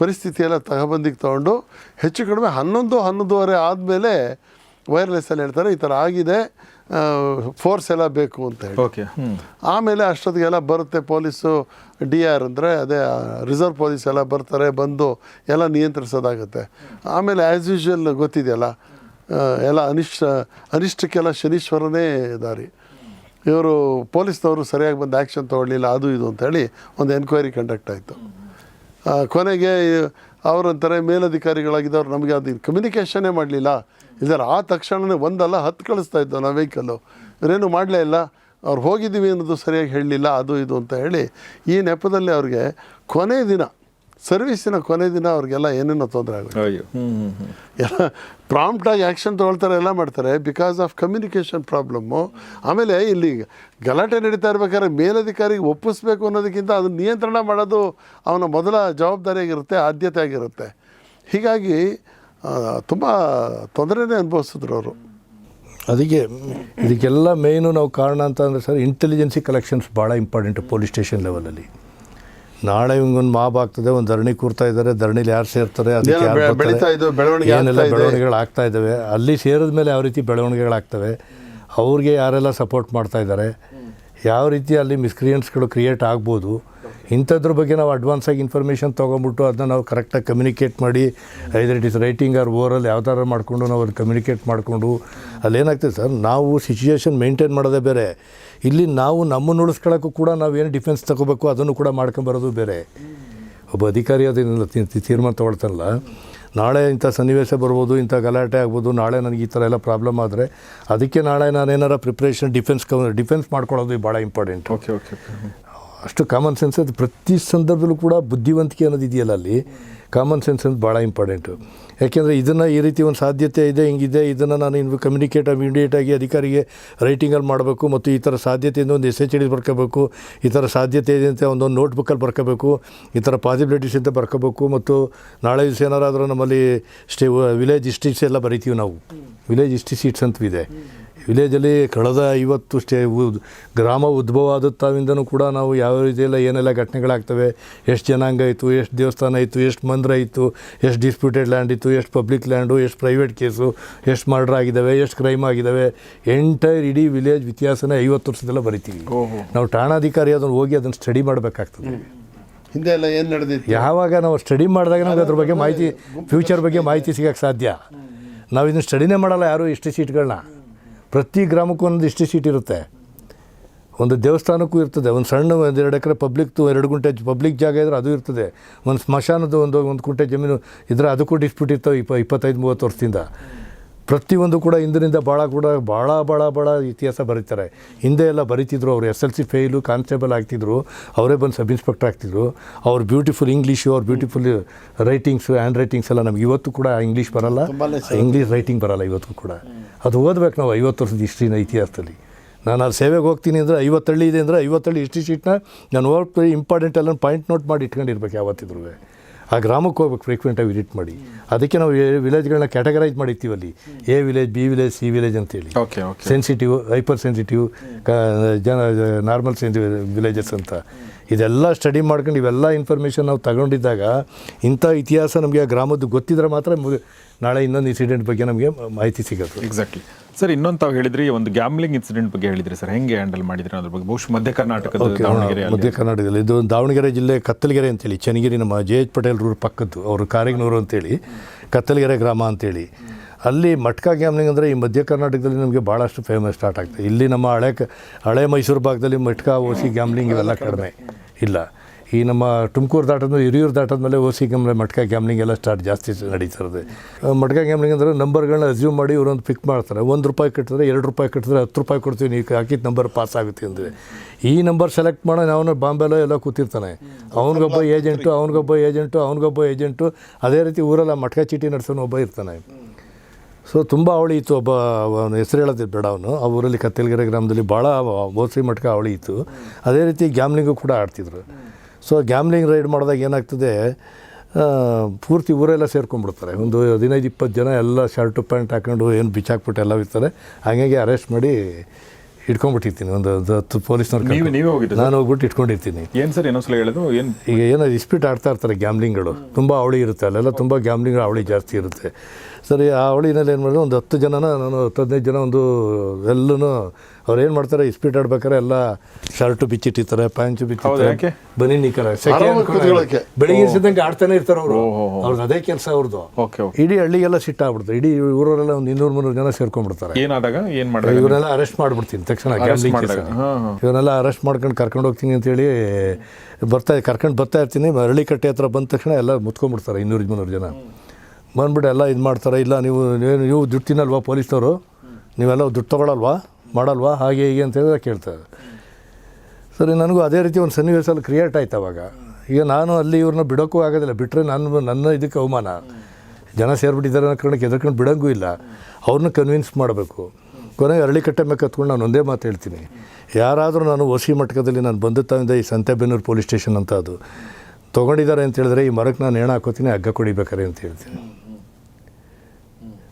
ಪರಿಸ್ಥಿತಿಯೆಲ್ಲ ತಗೊಬಂದಿಗೆ ತೊಗೊಂಡು ಹೆಚ್ಚು ಕಡಿಮೆ ಹನ್ನೊಂದು, ಹನ್ನೊಂದುವರೆ ಆದಮೇಲೆ ವೈರ್ಲೆಸ್ಸಲ್ಲಿ ಹೇಳ್ತಾರೆ ಈ ಥರ ಆಗಿದೆ. ಫೋರ್ಸ್ ಎಲ್ಲ ಬೇಕು ಅಂತ ಹೇಳಿ. ಓಕೆ ಆಮೇಲೆ ಅಷ್ಟೊತ್ತಿಗೆಲ್ಲ ಬರುತ್ತೆ ಪೊಲೀಸು ಡಿ ಆರ್ ಅಂದರೆ ಅದೇ ರಿಸರ್ವ್ ಪೊಲೀಸ್ ಎಲ್ಲ ಬರ್ತಾರೆ ಬಂದು ಎಲ್ಲ ನಿಯಂತ್ರಿಸೋದಾಗುತ್ತೆ. ಆಮೇಲೆ ಆ್ಯಸ್ ಯೂಶ್ವಲ್ ಗೊತ್ತಿದೆಯಲ್ಲ ಎಲ್ಲ ಅನಿಷ್ಟ ಅನಿಷ್ಟಕ್ಕೆಲ್ಲ ಶನೀಶ್ವರನೇ ದಾರಿ. ಇವರು ಪೊಲೀಸ್ನವರು ಸರಿಯಾಗಿ ಬಂದು ಆ್ಯಕ್ಷನ್ ತೊಗೊಳ್ಳಿಲ್ಲ ಅದು ಇದು ಅಂತೇಳಿ ಒಂದು ಎನ್ಕ್ವೈರಿ ಕಂಡಕ್ಟ್ ಆಯಿತು. ಕೊನೆಗೆ ಅವರಂತಾರೆ ಮೇಲಧಿಕಾರಿಗಳಾಗಿದ್ದವ್ರು ನಮಗೆ ಅದು ಕಮ್ಯುನಿಕೇಷನ್ನೇ ಮಾಡಲಿಲ್ಲ. ಇದರ. ಆ ತಕ್ಷಣವೇ ಒಂದಲ್ಲ ಹತ್ತು ಕಳಿಸ್ತಾ ಇದ್ದೋ ನಾವು ವೆಹಿಕಲ್ಲು ಇವರೇನು ಮಾಡಲೇ ಇಲ್ಲ. ಅವ್ರು ಹೋಗಿದ್ದೀವಿ ಅನ್ನೋದು ಸರಿಯಾಗಿ ಹೇಳಲಿಲ್ಲ ಅದು ಇದು ಅಂತ ಹೇಳಿ ಈ ನೆಪದಲ್ಲಿ ಅವ್ರಿಗೆ ಕೊನೆ ದಿನ ಸರ್ವಿಸಿನ ಕೊನೆ ದಿನ ಅವ್ರಿಗೆಲ್ಲ ಏನೇನೋ ತೊಂದರೆ ಆಗುತ್ತೆ. ಎಲ್ಲ ಪ್ರಾಂಪ್ಟಾಗಿ ಆ್ಯಕ್ಷನ್ ತೊಗೊಳ್ತಾರೆ ಎಲ್ಲ ಮಾಡ್ತಾರೆ ಬಿಕಾಸ್ ಆಫ್ ಕಮ್ಯುನಿಕೇಷನ್ ಪ್ರಾಬ್ಲಮ್ಮು ಆಮೇಲೆ ಇಲ್ಲಿ ಗಲಾಟೆ ನಡೀತಾ ಇರ್ಬೇಕಾದ್ರೆ ಮೇಲಧಿಕಾರಿಗೆ ಒಪ್ಪಿಸ್ಬೇಕು ಅನ್ನೋದಕ್ಕಿಂತ ಅದನ್ನು ನಿಯಂತ್ರಣ ಮಾಡೋದು ಅವನ ಮೊದಲ ಜವಾಬ್ದಾರಿಯಾಗಿರುತ್ತೆ ಆದ್ಯತೆ ಆಗಿರುತ್ತೆ. ಹೀಗಾಗಿ ತುಂಬ ತೊಂದರೆನೇ ಅನುಭವಿಸಿದ್ರು ಅವರು. ಅದಕ್ಕೆ ಇದಕ್ಕೆಲ್ಲ ಮೇಯ್ನು ನಾವು ಕಾರಣ ಅಂತ ಅಂದರೆ ಸರ್ ಇಂಟೆಲಿಜೆನ್ಸಿ ಕಲೆಕ್ಷನ್ಸ್ ಭಾಳ ಇಂಪಾರ್ಟೆಂಟ್ ಪೊಲೀಸ್ ಸ್ಟೇಷನ್ ಲೆವೆಲಲ್ಲಿ ನಾಳೆ ಒಂದು ಮಾಬ್ ಆಗ್ತದೆ ಒಂದು ಧರಣಿ ಕೂರ್ತಾ ಇದ್ದಾರೆ ಧರಣಿಲಿ ಯಾರು ಸೇರ್ತಾರೆ ಏನೆಲ್ಲ ಬೆಳವಣಿಗೆಗಳು ಆಗ್ತಾ ಇದ್ದಾವೆ ಅಲ್ಲಿ ಸೇರಿದ ಮೇಲೆ ಯಾವ ರೀತಿ ಬೆಳವಣಿಗೆಗಳಾಗ್ತವೆ ಅವ್ರಿಗೆ ಯಾರೆಲ್ಲ ಸಪೋರ್ಟ್ ಮಾಡ್ತಾ ಇದ್ದಾರೆ ಯಾವ ರೀತಿ ಅಲ್ಲಿ ಮಿಸ್ಕ್ರಿಯೆಂಟ್ಸ್ಗಳು ಕ್ರಿಯೇಟ್ ಆಗ್ಬೋದು ಇಂಥದ್ರ ಬಗ್ಗೆ ನಾವು ಅಡ್ವಾನ್ಸಾಗಿ ಇನ್ಫಾರ್ಮೇಷನ್ ತೊಗೊಂಬಿಟ್ಟು ಅದನ್ನ ನಾವು ಕರೆಕ್ಟಾಗಿ ಕಮ್ಯುನಿಕೇಟ್ ಮಾಡಿ either it is writing or ಓವರಲ್ಲಿ ಯಾವ ಥರ ಮಾಡಿಕೊಂಡು ನಾವು ಅದು ಕಮ್ಯುನಿಕೇಟ್ ಮಾಡಿಕೊಂಡು, ಅಲ್ಲೇನಾಗ್ತದೆ ಸರ್ ನಾವು ಸಿಚುಯೇಷನ್ ಮೇಂಟೈನ್ ಮಾಡೋದೇ ಬೇರೆ. ಇಲ್ಲಿ ನಾವು ನಮ್ಮನ್ನು ಉಳಿಸ್ಕೊಳ್ಳೋಕ್ಕೂ ಕೂಡ ನಾವು ಏನು ಡಿಫೆನ್ಸ್ ತಗೋಬೇಕು ಅದನ್ನು ಕೂಡ ಮಾಡ್ಕೊಂಬರೋದು ಬೇರೆ. ಒಬ್ಬ ಅಧಿಕಾರಿ ಅದನ್ನೆಲ್ಲ ತೀರ್ಮಾನ ತೊಗೊಳ್ತಾನಲ್ಲ. ನಾಳೆ ಇಂಥ ಸನ್ನಿವೇಶ ಬರ್ಬೋದು, ಇಂಥ ಗಲಾಟೆ ಆಗ್ಬೋದು, ನಾಳೆ ನನಗೆ ಈ ಥರ ಎಲ್ಲ ಪ್ರಾಬ್ಲಮ್ ಆದರೆ ಅದಕ್ಕೆ ನಾಳೆ ನಾನೇನಾರ ಪ್ರಿಪ್ರೇಷನ್ ಡಿಫೆನ್ಸ್ ಕ ಡಿಫೆನ್ಸ್ ಮಾಡ್ಕೊಳ್ಳೋದು ಭಾಳ ಇಂಪಾರ್ಟೆಂಟ್ ಓಕೆ ಓಕೆ ಅಷ್ಟು ಕಾಮನ್ ಸೆನ್ಸ್ ಅದು. ಪ್ರತಿ ಸಂದರ್ಭದಲ್ಲೂ ಕೂಡ ಬುದ್ಧಿವಂತಿಕೆ ಅನ್ನೋದು ಇದೆಯಲ್ಲ ಅಲ್ಲಿ. ಕಾಮನ್ ಸೆನ್ಸ್ ಅಂತ ಭಾಳ ಇಂಪಾರ್ಟೆಂಟು ಯಾಕೆಂದರೆ ಇದನ್ನು ಈ ರೀತಿ ಒಂದು ಸಾಧ್ಯತೆ ಇದೆ ಹಿಂಗಿದೆ ಇದನ್ನು ನಾನು ಇನ್ನು ಕಮ್ಯುನಿಕೇಟ್ ಇಮಿಡಿಯೇಟಾಗಿ ಅಧಿಕಾರಿಗೆ ರೈಟಿಂಗಲ್ಲಿ ಮಾಡಬೇಕು ಮತ್ತು ಈ ಥರ ಸಾಧ್ಯತೆಯಿಂದ ಒಂದು ಎಸ್ ಎಚ್ ಡಿ ಬರ್ಕೋಬೇಕು ಈ ಥರ ಸಾಧ್ಯತೆ ಇದೆ ಅಂತ ಒಂದೊಂದು ನೋಟ್ಬುಕ್ಕಲ್ಲಿ ಬರ್ಕೋಬೇಕು ಈ ಥರ ಪಾಸಿಬಿಲಿಟೀಸ್ ಅಂತ ಬರ್ಕೋಬೇಕು ಮತ್ತು ನಾಳೆ ದಿವಸ ಏನಾರಾದರೂ ನಮ್ಮಲ್ಲಿ ಸ್ಟೇ ವಿಲೇಜ್ ಹಿಸ್ಟ್ರೀಸ್ ಎಲ್ಲ ಬರಿತೀವಿ ನಾವು. ವಿಲೇಜ್ ಹಿಸ್ಟ್ರಿ ಸೀಟ್ಸ್ ಅಂತ ಇದೆ. ವಿಲೇಜಲ್ಲಿ ಕಳೆದ ಐವತ್ತು ಸ್ಟೇ ಉದ್- ಗ್ರಾಮ ಉದ್ಭವ ಆದ ತಾವಿಂದನೂ ಕೂಡ ನಾವು ಯಾವ ರೀತಿಯೆಲ್ಲ ಏನೆಲ್ಲ ಘಟನೆಗಳಾಗ್ತವೆ ಎಷ್ಟು ಜನಾಂಗ ಇತ್ತು ಎಷ್ಟು ದೇವಸ್ಥಾನ ಇತ್ತು ಎಷ್ಟು ಮಂದಿರ ಇತ್ತು ಎಷ್ಟು ಡಿಸ್ಪ್ಯೂಟೆಡ್ ಲ್ಯಾಂಡ್ ಇತ್ತು ಎಷ್ಟು ಪಬ್ಲಿಕ್ ಲ್ಯಾಂಡು ಎಷ್ಟು ಪ್ರೈವೇಟ್ ಕೇಸು ಎಷ್ಟು ಮರ್ಡರ್ ಆಗಿದ್ದಾವೆ ಎಷ್ಟು ಕ್ರೈಮ್ ಆಗಿದ್ದಾವೆ ಎಂಟೈರ್ ಇಡೀ ವಿಲೇಜ್ ಇತಿಹಾಸನ ಐವತ್ತು ವರ್ಷದೆಲ್ಲ ಬರಿತೀವಿ. ನಾವು ಠಾಣಾಧಿಕಾರಿ ಅದನ್ನು ಹೋಗಿ ಅದನ್ನು ಸ್ಟಡಿ ಮಾಡಬೇಕಾಗ್ತದೆ. ಹಿಂದೆ ಎಲ್ಲ ಏನು ನಡೆದಿತ್ತು? ಯಾವಾಗ ನಾವು ಸ್ಟಡಿ ಮಾಡಿದಾಗ ನಮ್ಗೆ ಅದ್ರ ಬಗ್ಗೆ ಮಾಹಿತಿ ಫ್ಯೂಚರ್ ಬಗ್ಗೆ ಮಾಹಿತಿ ಸಿಗೋಕ್ಕೆ ಸಾಧ್ಯ. ನಾವು ಇದನ್ನು ಸ್ಟಡಿನೇ ಮಾಡಲ್ಲ ಯಾರು ಇಷ್ಟು ಸೀಟ್ಗಳನ್ನ ಪ್ರತಿ ಗ್ರಾಮಕ್ಕೂ ಒಂದು ಇಷ್ಟು ಸೀಟ್ ಇರುತ್ತೆ. ಒಂದು ದೇವಸ್ಥಾನಕ್ಕೂ ಇರ್ತದೆ, ಒಂದು ಸಣ್ಣ ಒಂದು ಎರಡು ಎಕರೆ ಪಬ್ಲಿಕ್ದು ಎರಡು ಗುಂಟೆ ಪಬ್ಲಿಕ್ ಜಾಗ ಇದ್ರೆ ಅದು ಇರ್ತದೆ. ಒಂದು ಸ್ಮಶಾನದ ಒಂದು ಒಂದು ಕುಂಟೆ ಜಮೀನು ಇದ್ರೆ ಅದಕ್ಕೂ ಡಿಸ್ಪ್ಯೂಟ್ ಇರ್ತವೆ ಇಪ್ಪ, ಇಪ್ಪತ್ತೈದು, ಮೂವತ್ತು ವರ್ಷದಿಂದ. ಪ್ರತಿಯೊಂದು ಕೂಡ ಹಿಂದಿನಿಂದ ಭಾಳ ಕೂಡ ಭಾಳ ಭಾಳ ಭಾಳ ಇತಿಹಾಸ ಬರೀತಾರೆ. ಹಿಂದೆ ಎಲ್ಲ ಬರೀತಿದ್ರು ಅವರು. S L C fail constable ಆಗ್ತಿದ್ರು. ಅವರೇ ಬಂದು ಸಬ್ ಇನ್ಸ್ಪೆಕ್ಟರ್ ಆಗ್ತಿದ್ರು. ಅವ್ರ ಬ್ಯೂಟಿಫುಲ್ ಇಂಗ್ಲೀಷು ಅವ್ರು ಬ್ಯೂಟಿಫುಲ್ ರೈಟಿಂಗ್ಸು ಹ್ಯಾಂಡ್ ರೈಟಿಂಗ್ಸ್ ಎಲ್ಲ ನಮ್ಗೆ. ಇವತ್ತು ಕೂಡ ಇಂಗ್ಲೀಷ್ ಬರಲ್ಲ. ಇಂಗ್ಲೀಷ್ ರೈಟಿಂಗ್ ಬರಲ್ಲ ಇವತ್ತು ಕೂಡ. ಅದು ಓದ್ಬೇಕು ನಾವು ಐವತ್ತು ವರ್ಷದ ಹಿಸ್ಟ್ರಿನ ಇತಿಹಾಸದಲ್ಲಿ. ನಾನು ಅಲ್ಲಿ ಸೇವೆಗೆ ಹೋಗ್ತೀನಿ ಅಂದರೆ ಐವತ್ತಳ್ಳಿ ಇದೆ ಅಂದರೆ ಐವತ್ತಳ್ಳಿ ಹಿಸ್ಟ್ರಿ ಶೀಟ್ನ ನಾನು ಓದ್ಬಿಟ್ಟು ಇಂಪಾರ್ಟೆಂಟ್ ಎಲ್ಲ ಪಾಯಿಂಟ್ ನೋಟ್ ಮಾಡಿ ಇಟ್ಕೊಂಡಿರ್ಬೇಕು ಯಾವತ್ತಿದ್ರು ಆ ಗ್ರಾಮಕ್ಕೆ ಹೋಗ್ಬೇಕು ಫ್ರೀಕ್ವೆಂಟಾಗಿ ವಿಸಿಟ್ ಮಾಡಿ. ಅದಕ್ಕೆ ನಾವು ವಿಲೇಜ್ಗಳನ್ನ ಕ್ಯಾಟಗರೈಸ್ ಮಾಡಿರ್ತೀವಿ ಅಲ್ಲಿ A village B village C village ಅಂತೇಳಿ. ಸೆನ್ಸಿಟಿವ್ ಹೈಪರ್ ಸೆನ್ಸಿಟಿವ್ ಕ ಜನ ನಾರ್ಮಲ್ ಸೆನ್ಸಿ ವಿಲೇಜಸ್ ಅಂತ. ಇದೆಲ್ಲ ಸ್ಟಡಿ ಮಾಡ್ಕೊಂಡು ಇವೆಲ್ಲ ಇನ್ಫಾರ್ಮೇಷನ್ ನಾವು ತಗೊಂಡಿದ್ದಾಗ ಇಂಥ ಇತಿಹಾಸ ನಮಗೆ ಆ ಗ್ರಾಮದ್ದು ಗೊತ್ತಿದ್ರೆ ಮಾತ್ರ ನಾಳೆ ಇನ್ನೊಂದು ಇನ್ಸಿಡೆಂಟ್ ಬಗ್ಗೆ ನಮಗೆ ಮಾಹಿತಿ ಸಿಗುತ್ತೆ. ಎಕ್ಸಾಕ್ಟ್ಲಿ ಸರ್ ಇನ್ನೊಂದು ತಾವು ಹೇಳಿದ್ರಿ ಒಂದು ಗ್ಯಾಮ್ಲಿಂಗ್ ಇನ್ಸಿಡೆಂಟ್ ಬಗ್ಗೆ ಹೇಳಿದ್ರಿ ಸರ್. ಹೆಂಗೆ ಹ್ಯಾಂಡಲ್ ಮಾಡಿದ್ರಿ ಅದ್ರ ಬಗ್ಗೆ? ಬಹುಶಃ ಮಧ್ಯ ಕರ್ನಾಟಕದ ದಾವಣಗೆರೆ ಮಧ್ಯ ಕರ್ನಾಟಕದಲ್ಲಿ. ಇದು ದಾವಣಗೆರೆ ಜಿಲ್ಲೆ ಕತ್ತಲಗೆರೆ ಅಂತೇಳಿ ಚನ್ನಗಿರಿ ನಮ್ಮ ಜೆ ಎಚ್ ಪಟೇಲ್ ರೂರ್ ಪಕ್ಕದ್ದು ಅವರು ಕಾರಿಗ್ನೂರು ಅಂತೇಳಿ ಕತ್ತಲಗೆರೆ ಗ್ರಾಮ ಅಂತೇಳಿ. ಅಲ್ಲಿ ಮಟ್ಕಾ ಗ್ಯಾಮ್ಲಿಂಗ್ ಅಂದರೆ ಈ ಮಧ್ಯ ಕರ್ನಾಟಕದಲ್ಲಿ ನಮಗೆ ಭಾಳಷ್ಟು ಫೇಮಸ್ ಸ್ಟಾರ್ಟ್ ಆಗ್ತದೆ. ಇಲ್ಲಿ ನಮ್ಮ ಹಳೆ ಹಳೆ ಮೈಸೂರು ಭಾಗದಲ್ಲಿ ಮಟ್ಕಾ, ಓಸಿ ಗ್ಯಾಮ್ಲಿಂಗ್ ಇವೆಲ್ಲ ಕಡಿಮೆ. ಇಲ್ಲ. ಈ ನಮ್ಮ ತುಮಕೂರು ದಾಟದ್ಮೇಲೆ, ಹಿರಿಯೂರು ದಾಟದ್ಮೇಲೆ ಓಸಿ ಗ್ಯಾಮ್ಲೆ, ಮಟ್ಕಾ ಗ್ಯಾಮ್ಲಿಂಗ್ ಎಲ್ಲ ಸ್ಟಾರ್ಟ್ ಜಾಸ್ತಿ ನಡೀತಿರೋದು. ಮಟ್ಕ ಗ್ಯಾಮ್ಲಿಂಗ್ ಅಂದರೆ ನಂಬರ್ಗಳನ್ನ ಅಸ್ಯೂಮ್ ಮಾಡಿ ಇವರೊಂದು ಪಿಕ್ ಮಾಡ್ತಾರೆ. ಒಂದು ರೂಪಾಯಿ ಕಟ್ಟಿದ್ರೆ ಎರಡು ರೂಪಾಯಿ ಕಟ್ಟಿದ್ರೆ ಹತ್ತು ರೂಪಾಯಿ ಕೊಡ್ತೀವಿ, ನೀವು ಹಾಕಿದ ನಂಬರ್ ಪಾಸ್ ಆಗುತ್ತೆ ಅಂದರೆ ಈ ನಂಬರ್ ಸೆಲೆಕ್ಟ್ ಮಾಡೋ ಅವನು ಬಾಂಬೆಲೋ ಎಲ್ಲ ಕೂತಿರ್ತಾನೆ. ಅವನಿಗೊಬ್ಬ ಏಜೆಂಟು ಅವನಿಗೊಬ್ಬ ಏಜೆಂಟು ಅವನಿಗೊಬ್ಬ ಏಜೆಂಟು ಅದೇ ರೀತಿ ಊರೆಲ್ಲ ಮಟ್ಕಾ ಚೀಟಿ ನಡೆಸೋನು ಒಬ್ಬ ಇರ್ತಾನೆ. ಸೊ ತುಂಬ ಅವಳಿ ಇತ್ತು ಒಬ್ಬ, ಅವನ ಹೆಸರು ಹೇಳೋದಿದ್ದ ಬೇಡ ಅವನು. ಆ ಊರಲ್ಲಿ ಕತ್ತಲಗೆರೆ ಗ್ರಾಮದಲ್ಲಿ ಭಾಳ ಬೋಸಿ ಮಟ್ಕ ಅವಳಿ ಇತ್ತು. ಅದೇ ರೀತಿ ಗ್ಯಾಮ್ಲಿಂಗು ಕೂಡ ಆಡ್ತಿದ್ರು. ಸೊ ಗ್ಯಾಮ್ಲಿಂಗ್ ರೈಡ್ ಮಾಡಿದಾಗ ಏನಾಗ್ತದೆ ಪೂರ್ತಿ ಊರೆಲ್ಲ ಸೇರ್ಕೊಂಡ್ಬಿಡ್ತಾರೆ. ಒಂದು ಹದಿನೈದು, ಇಪ್ಪತ್ತು ಜನ ಎಲ್ಲ ಶರ್ಟು ಪ್ಯಾಂಟ್ ಹಾಕೊಂಡು ಏನು ಬಿಚ್ಚಾಕ್ಬಿಟ್ಟು ಎಲ್ಲ ಇರ್ತಾರೆ. ಹಾಗಾಗಿ ಅರೆಸ್ಟ್ ಮಾಡಿ ಇಟ್ಕೊಂಡ್ಬಿಟ್ಟಿರ್ತೀನಿ ಒಂದು ಒಂದು ಹತ್ತು ಪೊಲೀಸ್ನವ್ರು ನೀವು ನೀವೇ ಹೋಗಿದ್ದು ನಾನು ಹೋಗ್ಬಿಟ್ಟು ಇಟ್ಕೊಂಡಿರ್ತೀನಿ. ಏನು ಸರ್ ಏನೋ ಸಲ ಹೇಳೋದು? ಏನು ಈಗ ಏನೋ ಇಸ್ಪೀಟ್ ಆಡ್ತಾ ಇರ್ತಾರೆ ಗ್ಯಾಮ್ಲಿಂಗ್ಗಳು ತುಂಬ ಅವಳಿ ಇರುತ್ತೆ. ಅಲ್ಲೆಲ್ಲ ತುಂಬ ಗ್ಯಾಮ್ಲಿಂಗ್ ಅವಳಿ ಜಾಸ್ತಿ ಇರುತ್ತೆ. ಸರಿ ಆ ಅವಳಿನಲ್ಲಿ ಏನು ಮಾಡೋದು? ಒಂದು ಹತ್ತು ಜನನ ನಾನು ಹತ್ತು ಹದಿನೈದು ಜನ ಒಂದು ಎಲ್ಲೂ ಅವ್ರು ಏನು ಮಾಡ್ತಾರೆ? ಇಸ್ಪೀಟ್ ಆಡ್ಬೇಕಾದ್ರೆ ಎಲ್ಲ ಶರ್ಟು ಬಿಚ್ಚಿಟ್ಟಿರ್ತಾರೆ ಪ್ಯಾಂಚು ಬಿಚ್ಚಿರ್ತಾರೆ? ಬನ್ನಿ ನಿಕ್ಕರ ಆರಾಮಾಗಿ ಬೆಳಿಗ್ಗೆ ಸಿದ್ದಂಗೆ ಆಡ್ತಾನೆ ಇರ್ತಾರೆ ಅವರು. ಅವ್ರದ್ದು ಅದೇ ಕೆಲಸ ಅವ್ರದ್ದು. Okay okay. ಇಡೀ ಹಳ್ಳಿಗೆಲ್ಲ ಸಿಟ್ಟಾಗ್ಬಿಡ್ತಾರೆ ಇಡೀ ಊರವರೆಲ್ಲ ಒಂದು ಇನ್ನೂರು ಮುನ್ನೂರು ಜನ ಸೇರ್ಕೊಂಡ್ಬಿಡ್ತಾರೆ. ಏನಾದಾಗ? ಏನು ಮಾಡ್ತಾರೆ ಇವನ್ನೆಲ್ಲ ಅರೆಸ್ಟ್ ಮಾಡ್ಬಿಡ್ತೀನಿ. ತಕ್ಷಣ ಇವನ್ನೆಲ್ಲ ಅರೆಸ್ಟ್ ಮಾಡ್ಕೊಂಡು ಕರ್ಕೊಂಡು ಹೋಗ್ತೀನಿ ಅಂತೇಳಿ ಬರ್ತಾ ಕರ್ಕೊಂಡು ಬರ್ತಾ ಇರ್ತೀನಿ. ಹಳ್ಳಿಕಟ್ಟೆ ಹತ್ರ ಬಂದ ತಕ್ಷಣ ಎಲ್ಲ ಮುತ್ಕೊಂಡ್ಬಿಡ್ತಾರೆ ಇನ್ನೂರು ಮುನ್ನೂರು ಜನ. ಬಂದ್ಬಿಟ್ಟು ಎಲ್ಲ ಇದು ಮಾಡ್ತಾರೆ. ಇಲ್ಲ ನೀವು ನೀವು ನೀವು ದುಡ್ಡು ತಿನ್ನಲ್ವಾ ಪೊಲೀಸ್ನವರು? ನೀವೆಲ್ಲ ದುಡ್ಡು ತೊಗೊಳಲ್ವಾ? ಮಾಡಲ್ವಾ, ಹಾಗೆ ಹೀಗೆ ಅಂತ ಹೇಳಿದ್ರೆ ಕೇಳ್ತಾರೆ ಸರಿ, ನನಗೂ ಅದೇ ರೀತಿ ಒಂದು ಸನ್ನಿವೇಶದಲ್ಲಿ ಕ್ರಿಯೇಟ್ ಆಯ್ತು ಅವಾಗ. ಈಗ ನಾನು ಅಲ್ಲಿ ಇವ್ರನ್ನ ಬಿಡೋಕ್ಕೂ ಆಗೋದಿಲ್ಲ. ಬಿಟ್ಟರೆ ನನ್ನ ನನ್ನ ಇದಕ್ಕೆ ಅವಮಾನ. ಜನ ಸೇರಿಬಿಟ್ಟಿದ್ದಾರೆ ಅನ್ನೋ ಕಾರಣಕ್ಕೆ ಎದ್ರಕೊಂಡು ಬಿಡೋಂಗೂ ಇಲ್ಲ. ಅವ್ರನ್ನ ಕನ್ವಿನ್ಸ್ ಮಾಡಬೇಕು. ಕೊನೆಗೆ ಅರಳಿಕಟ್ಟೆ ಮೇಲೆ ಕತ್ಕೊಂಡು ನಾನು ಒಂದೇ ಮಾತು ಹೇಳ್ತೀನಿ. ಯಾರಾದರೂ ನಾನು ಒಸಿ ಮಟ್ಟಕದಲ್ಲಿ ನಾನು ಬಂದ ತಂದೆ ಈ ಸಂತೆಬೆನ್ನೂರು ಪೊಲೀಸ್ ಸ್ಟೇಷನ್ ಅಂತ ಅದು. ತೊಗೊಂಡಿದ್ದಾರೆ ಅಂತ ಹೇಳಿದ್ರೆ ಈ ಮರಕ್ಕೆ ನಾನು ನೇಣು ಹಾಕೋತೀನಿ, ಹಗ್ಗ ಕೊಡಿಬೇಕಾರೆ ಅಂತ ಹೇಳ್ತೀನಿ.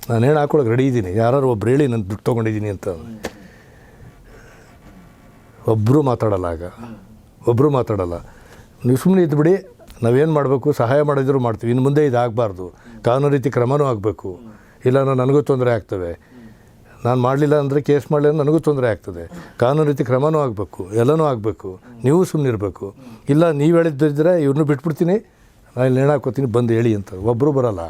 ನಾನು ನೇಣು ಹಾಕೊಳಕ್ಕೆ ರೆಡಿ ಇದ್ದೀನಿ. ಯಾರು ಒಬ್ರು ಹೇಳಿ ನಾನು ದುಡ್ಡು ತೊಗೊಂಡಿದ್ದೀನಿ ಅಂತ. ಒಬ್ಬರು ಮಾತಾಡಲ್ಲ ಆಗ. ಒಬ್ಬರು ಮಾತಾಡಲ್ಲ. ನೀವು ಸುಮ್ಮನೆ ಇದ್ಬಿಡಿ ನಾವೇನು ಮಾಡಬೇಕು, ಸಹಾಯ ಮಾಡಿದ್ರು ಮಾಡ್ತೀವಿ. ಇನ್ನು ಮುಂದೆ ಇದಾಗಬಾರ್ದು. ಕಾನೂನು ರೀತಿ ಕ್ರಮನೂ ಆಗಬೇಕು. ಇಲ್ಲ ನನಗೂ ತೊಂದರೆ ಆಗ್ತವೆ. ನಾನು ಮಾಡಲಿಲ್ಲ ಅಂದರೆ ಕೇಸ್ ಮಾಡಲಿಲ್ಲ ನನಗೂ ತೊಂದರೆ ಆಗ್ತದೆ. ಕಾನೂನು ರೀತಿ ಕ್ರಮನೂ ಆಗಬೇಕು. ಎಲ್ಲನೂ ಆಗಬೇಕು. ನೀವು ಸುಮ್ಮನೆ ಇರಬೇಕು. ಇಲ್ಲ, ನೀವು ಹೇಳಿದ್ದಿದ್ರೆ ಇವ್ರನ್ನೂ ಬಿಟ್ಬಿಡ್ತೀನಿ. ನಾನು ನೇಣು ಹಾಕೋತೀನಿ ಬಂದು ಹೇಳಿ ಅಂತ. ಒಬ್ಬರು ಬರಲ್ಲ.